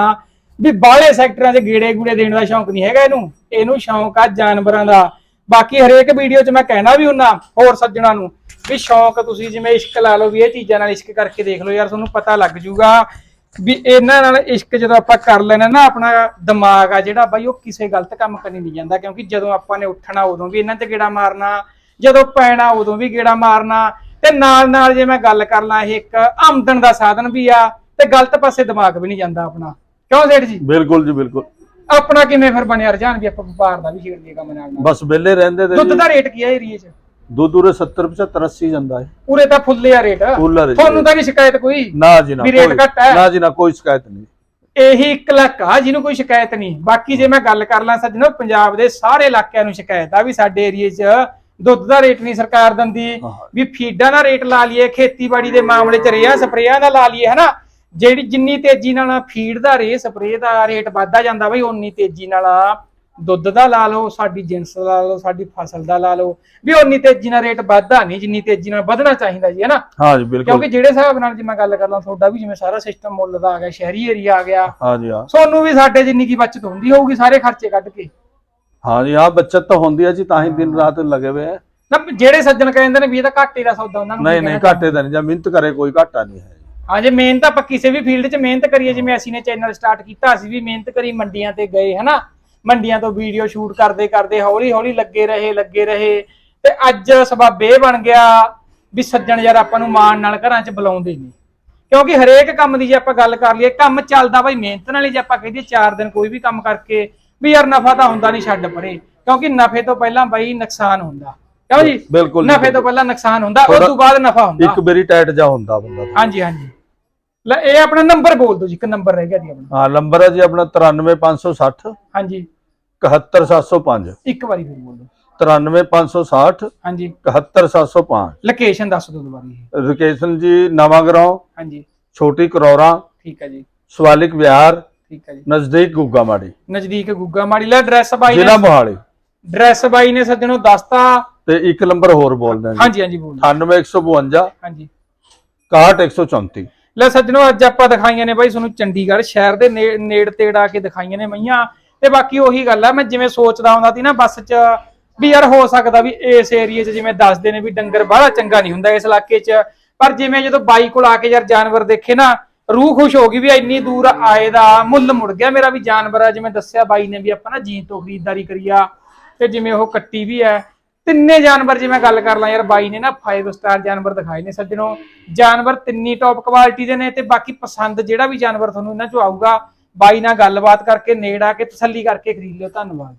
ਵੀ ਬਾਹਲੇ ਸੈਕਟਰਾਂ 'ਚ ਗੇੜੇ ਗੂੜੇ ਦੇਣ ਦਾ ਸ਼ੌਂਕ ਨਹੀਂ ਹੈਗਾ ਇਹਨੂੰ। ਇਹਨੂੰ ਸ਼ੌਂਕ ਆ ਜਾਨਵਰਾਂ ਦਾ। ਬਾਕੀ ਹਰੇਕ ਵੀਡੀਓ 'ਚ ਮੈਂ ਕਹਿਣਾ ਵੀ ਹੁੰਨਾ ਹੋਰ ਸੱਜਣਾ ਨੂੰ ਵੀ ਸ਼ੌਂਕ ਤੁਸੀਂ ਜਿਵੇਂ ਇਸ਼ਕ ਲਾ ਲਓ ਵੀ ਇਹ ਚੀਜ਼ਾਂ ਨਾਲ ਇਸ਼ਕ ਕਰਕੇ ਦੇਖ ਲਓ ਯਾਰ ਤੁਹਾਨੂੰ ਪਤਾ ਲੱਗ ਜੂਗਾ ਵੀ ਇਹਨਾਂ ਨਾਲ ਇਸ਼ਕ ਜਦੋਂ ਆਪਾਂ ਕਰ ਲੈਣਾ ਨਾ ਆਪਣਾ ਦਿਮਾਗ ਆ ਜਿਹੜਾ ਬਾਈ ਉਹ ਕਿਸੇ ਗਲਤ ਕੰਮ ਕਰਨੀ ਨਹੀਂ ਜਾਂਦਾ ਕਿਉਂਕਿ ਜਦੋਂ ਆਪਾਂ ਨੇ ਉੱਠਣਾ ਉਦੋਂ ਵੀ ਇਹਨਾਂ ਤੇ ਗੇੜਾ ਮਾਰਨਾ ਜਦੋਂ ਪੈਣਾ ਉਦੋਂ ਵੀ ਗੇੜਾ ਮਾਰਨਾ ਤੇ ਨਾਲ ਨਾਲ ਜੇ ਮੈਂ ਗੱਲ ਕਰ ਲਾਂ ਇਹ ਇੱਕ ਆਮਦਨ ਦਾ ਸਾਧਨ ਵੀ ਆ ਤੇ ਗਲਤ ਪਾਸੇ ਦਿਮਾਗ ਵੀ ਨਹੀਂ ਜਾਂਦਾ ਆਪਣਾ। ਕਿਉਂ ਸੇਠ ਜੀ? ਬਿਲਕੁਲ ਜੀ ਬਿਲਕੁਲ। ਆਪਣਾ ਕਿਵੇਂ ਫਿਰ ਬਣਿਆ ਰੁਝਾਨ ਵੀ ਆਪਾਂ ਵਪਾਰ ਦਾ ਵੀ ਛੇੜ ਕੰਮ ਨਾਲ ਨਾਲ ਬਸ ਵਿਹਲੇ ਰਹਿੰਦੇ ਤੇ ਦੁੱਧ ਦਾ ਰੇਟ ਕੀ ਹੈ ਏਰੀਏ 'ਚ? ਦੁੱਧ ਉਰੇ 70 75 80 ਜਾਂਦਾ ਹੈ। ਉਰੇ ਤਾਂ ਫੁੱਲੇ ਆ ਰੇਟ। ਫੁੱਲ ਆ। ਤੁਹਾਨੂੰ ਤਾਂ ਨਹੀਂ ਸ਼ਿਕਾਇਤ ਕੋਈ? ਨਾ ਜੀ ਨਾ ਵੀ ਰੇਟ ਕੋਈ- ਘੱਟ ਹੈ। ਨਾ ਜੀ ਨਾ ਕੋਈ ਸ਼ਿਕਾਇਤ ਨਹੀਂ। ਇਹੀ ਇੱਕ ਇਲਾਕਾ ਜਿਹਨੂੰ ਕੋਈ ਸ਼ਿਕਾਇਤ ਨਹੀਂ। ਬਾਕੀ ਜੇ ਮੈਂ ਗੱਲ ਕਰ ਲਾਂ ਸੱਜਣੋ ਪੰਜਾਬ ਦੇ ਸਾਰੇ ਇਲਾਕਿਆਂ ਨੂੰ ਸ਼ਿਕਾਇਤ ਆ ਵੀ ਸਾਡੇ ਏਰੀਏ 'ਚ ਦੁੱਧ ਦਾ ਰੇਟ ਨਹੀਂ ਸਰਕਾਰ ਦਿੰਦੀ। ਹਾਂ। ਵੀ ਫੀਡਾਂ ਦਾ ਰੇਟ ਲਾ ਲਈਏ ਖੇਤੀਬਾੜੀ ਦੇ ਮਾਮਲੇ 'ਚ ਰੇਹਾਂ ਸਪਰੇਆਂ ਦਾ ਲਾ ਲਈਏ ਹਨਾ? ਜਿਹੜੀ ਜਿੰਨੀ ਤੇਜ਼ੀ ਨਾਲ ਫੀਡ ਦਾ ਰੇ ਸਪਰੇਅ ਦਾ ਰੇਟ ਵੱਧਦਾ ਜਾਂਦਾ ਬਈ ਉਨੀ ਤੇਜ਼ੀ ਨਾਲ ਦੁੱਧ ਦਾ ਲਾ ਲਓ ਸਾਡੀ ਜਿੰਸ ਦਾ ਲਾ ਲਓ ਸਾਡੀ ਫਸਲ ਦਾ ਲਾ ਲਓ। ਵੀ ਉਨੀ ਤੇਜ਼ੀ ਨਾਲ ਰੇਟ ਵੱਧਦਾ ਨਹੀਂ ਜਿੰਨੀ ਤੇਜ਼ੀ ਨਾਲ ਵਧਣਾ ਚਾਹੀਦਾ ਜੀ ਹਨਾ ਹਾਂ ਜੀ ਬਿਲਕੁਲ। ਕਿਉਂਕਿ ਜਿਹੜੇ ਹਿਸਾਬ ਨਾਲ ਜੇ ਮੈਂ ਗੱਲ ਕਰ ਤੁਹਾਡਾ ਵੀ ਜਿਵੇਂ ਸਾਰਾ ਸਿਸਟਮ ਮੁੱਲ ਦਾ ਆ ਗਿਆ ਸ਼ਹਿਰੀ ਏਰੀਆ ਆ ਗਿਆ। ਹਾਂ ਜੀ ਹਾਂ। ਸੋਨੂੰ ਵੀ ਸਾਡੇ ਜਿੰਨੀ ਕੀ ਬਚਤ ਹੁੰਦੀ ਹੋਊਗੀ ਸਾਰੇ ਖਰਚੇ ਕੱਢ ਕੇ। ਹਾਂ ਜੀ ਹਾਂ ਬੱਚਤ ਤਾਂ ਹੁੰਦੀ ਹੈ ਜੀ ਤਾਂ ਹੀ ਦਿਨ ਰਾਤ ਲੱਗੇ ਹੋਏ ਨਾ ਜਿਹੜੇ ਸੱਜਣ ਕਹਿੰਦੇ ਨੇ ਵੀ ਇਹ ਤਾਂ ਘਾਟੇ ਦਾ ਸੌਦਾ ਉਹਨਾਂ ਨੂੰ ਨਹੀਂ ਨਹੀਂ ਘਾਟੇ ਤਾਂ ਨਹੀਂ ਜਾਂ ਮਿਹਨਤ ਕਰੇ ਕੋਈ ਘਾਟਾ ਨਹੀਂ ਹੈ। ਹਾਂ ਜੇ ਮਿਹਨਤ ਆਪਾਂ ਕਿਸੇ ਵੀ ਫੀਲਡ 'ਚ ਮਿਹਨਤ ਕਰੀਏ ਜਿਵੇਂ ਅਸੀਂ ਨੇ ਚੈਨਲ ਸਟਾਰਟ ਕੀਤਾ ਅਸੀਂ ਵੀ ਮਿਹਨਤ ਕਰੀ ਮੰਡੀਆਂ ਤੇ ਗਏ ਹਨਾ ਮੰਡੀਆਂ ਤੋਂ ਵੀਡੀਓ ਸ਼ੂਟ ਕਰਦੇ ਕਰਦੇ ਹੌਲੀ ਹੌਲੀ ਲੱਗੇ ਰਹੇ ਲੱਗੇ ਰਹੇ। ਤੇ ਅੱਜ ਸਬੱਬ ਬਣ ਗਿਆ ਵੀ ਸੱਜਣ ਯਾਰ ਆਪਾਂ ਨੂੰ ਮਾਣ ਨਾਲ ਘਰਾਂ 'ਚ ਬੁਲਾਉਂਦੇ ਨੇ ਕਿਉਂਕਿ ਹਰੇਕ ਕੰਮ ਦੀ ਜੇ ਆਪਾਂ ਗੱਲ ਕਰ ਲਈਏ ਕੰਮ ਚੱਲਦਾ ਬਾਈ ਮਿਹਨਤ ਨਾਲ ਹੀ ਜੇ ਆਪਾਂ ਕਹਦੇ 4 ਦਿਨ ਕੋਈ ਵੀ ਕੰਮ ਕਰਕੇ ਵੀ ਯਾਰ ਨਫਾ ਤਾਂ ਹੁੰਦਾ ਨਹੀਂ ਛੱਡ ਪਰੇ। ਕਿਉਂਕਿ ਨਫੇ ਤੋਂ ਪਹਿਲਾਂ ਬਾਈ ਨੁਕਸਾਨ ਹੁੰਦਾ। ਕਿਉਂ ਜੀ? ਬਿਲਕੁਲ ਨਫੇ ਤੋਂ ਪਹਿਲਾਂ ਨੁਕਸਾਨ ਹੁੰਦਾ ਉਸ ਤੋਂ ਬਾਅਦ ਨਫਾ ਹੁੰਦਾ। ਇੱਕ ਵਾਰੀ ਟਾਈਟ ਜਾ ਹੁੰਦਾ ਬੰਦਾ ਹਾਂਜੀ ਹਾਂਜੀ। ਲੈ ਇਹ ਆਪਣਾ ਨੰਬਰ ਬੋਲ ਦਿਓ ਜੀ ਇੱਕ ਨੰਬਰ ਰਹਿ ਗਿਆ ਜੀ ਆਪਣਾ। ਹਾਂ ਨੰਬਰ ਹੈ ਜੀ ਆਪਣਾ 93560 ਹਾਂਜੀ। 71705 ਇੱਕ ਵਾਰੀ ਫਿਰ ਬੋਲ। ਦਿਓ 93560 ਹਾਂਜੀ। 71705 ਲੋਕੇਸ਼ਨ ਦੱਸ ਦਿਓ ਦੁਬਾਰਾ ਜੀ। ਲੋਕੇਸ਼ਨ ਜੀ ਨਵਾਂ ਗਰਾਉਂ ਹਾਂਜੀ। ਛੋਟੀ ਕਰੌਰਾ ਠੀਕ ਹੈ ਜੀ। ਸਵਾਲਿਕ ਵਿਹਾਰ ਠੀਕ ਹੈ ਜੀ। ਨਜ਼ਦੀਕ ਗੁੱਗਾਮਾੜੀ ਨਜ਼ਦੀਕ ਗੁੱਗਾ ਮਾੜੀ। ਲੈ ਐਡਰੈਸ ਬਾਈ ਜ਼ਿਲ੍ਹਾ ਨੇ ਮੋਹਾਲੀ। ਐਡਰੈਸ ਬਾਈ ਨੇ ਸੱਜਣੋ ਦੱਸਤਾ। ਤੇ ਇੱਕ ਨੰਬਰ ਹੋਰ ਬੋਲਦੇ ਹਾਂ ਜੀ। ਹਾਂਜੀ ਹਾਂਜੀ ਬੋਲ। ਦਿਓ। 98152 ਹਾਂਜੀ। 6134 ਲੈ ਸੱਜਣੋ ਅੱਜ ਆਪਾਂ ਦਿਖਾਈਆਂ ਨੇ ਬਾਈ ਤੁਹਾਨੂੰ ਚੰਡੀਗੜ੍ਹ ਸ਼ਹਿਰ ਦੇ ਨੇੜ ਤੇੜ ਆ ਕੇ ਦਿਖਾਈਆਂ ਨੇ ਮਈਆਂ। ਤੇ ਬਾਕੀ ਉਹੀ ਗੱਲ ਆ, ਮੈਂ ਜਿਵੇਂ ਸੋਚਦਾ ਹੁੰਦਾ ਸੀ ਨਾ ਬੱਸ 'ਚ ਵੀ ਯਾਰ ਹੋ ਸਕਦਾ ਵੀ ਇਸ ਏਰੀਏ 'ਚ ਜਿਵੇਂ ਦੱਸਦੇ ਨੇ ਵੀ ਡੰਗਰ ਬਾਹਲਾ ਚੰਗਾ ਨਹੀਂ ਹੁੰਦਾ ਇਸ ਇਲਾਕੇ 'ਚ, ਪਰ ਜਿਵੇਂ ਜਦੋਂ ਬਾਈ ਕੋਲ ਆ ਕੇ ਯਾਰ ਜਾਨਵਰ ਦੇਖੇ ਨਾ, ਰੂਹ ਖੁਸ਼ ਹੋ ਗਈ ਵੀ ਇੰਨੀ ਦੂਰ ਆਏ ਦਾ, ਮੁੱਲ ਮੁੜ ਗਿਆ ਮੇਰਾ ਵੀ ਜਾਨਵਰ ਆ, ਜਿਵੇਂ ਦੱਸਿਆ ਬਾਈ ਨੇ ਵੀ ਆਪਾਂ ਨਾ ਜੀਨ ਤੋਂ ਖਰੀਦਦਾਰੀ ਕਰੀ ਆ, ਤੇ ਜਿਵੇਂ ਉਹ ਕੱਟੀ ਵੀ ਹੈ, ਤਿੰਨੇ ਜਾਨਵਰ ਜਿਵੇਂ ਗੱਲ ਕਰ ਲਾਂ ਯਾਰ ਬਾਈ ਨੇ ਨਾ 5 ਸਟਾਰ ਜਾਨਵਰ ਦਿਖਾਏ ਨੇ ਸੱਜਣੋ, ਜਾਨਵਰ ਤਿੰਨੀ ਟੌਪ ਕੁਆਲਿਟੀ ਦੇ ਨੇ ਤੇ ਬਾਕੀ ਪਸੰਦ ਜਿਹੜਾ ਵੀ ਜਾਨਵਰ ਤੁਹਾਨੂੰ ਇਹਨਾਂ ਚੋਂ ਆਊਗਾ ਬਾਈ ਨਾਲ ਗੱਲਬਾਤ ਕਰਕੇ ਨੇੜ ਆ ਕੇ ਤਸੱਲੀ ਕਰਕੇ ਖਰੀਦ ਲਿਓ ਧੰਨਵਾਦ।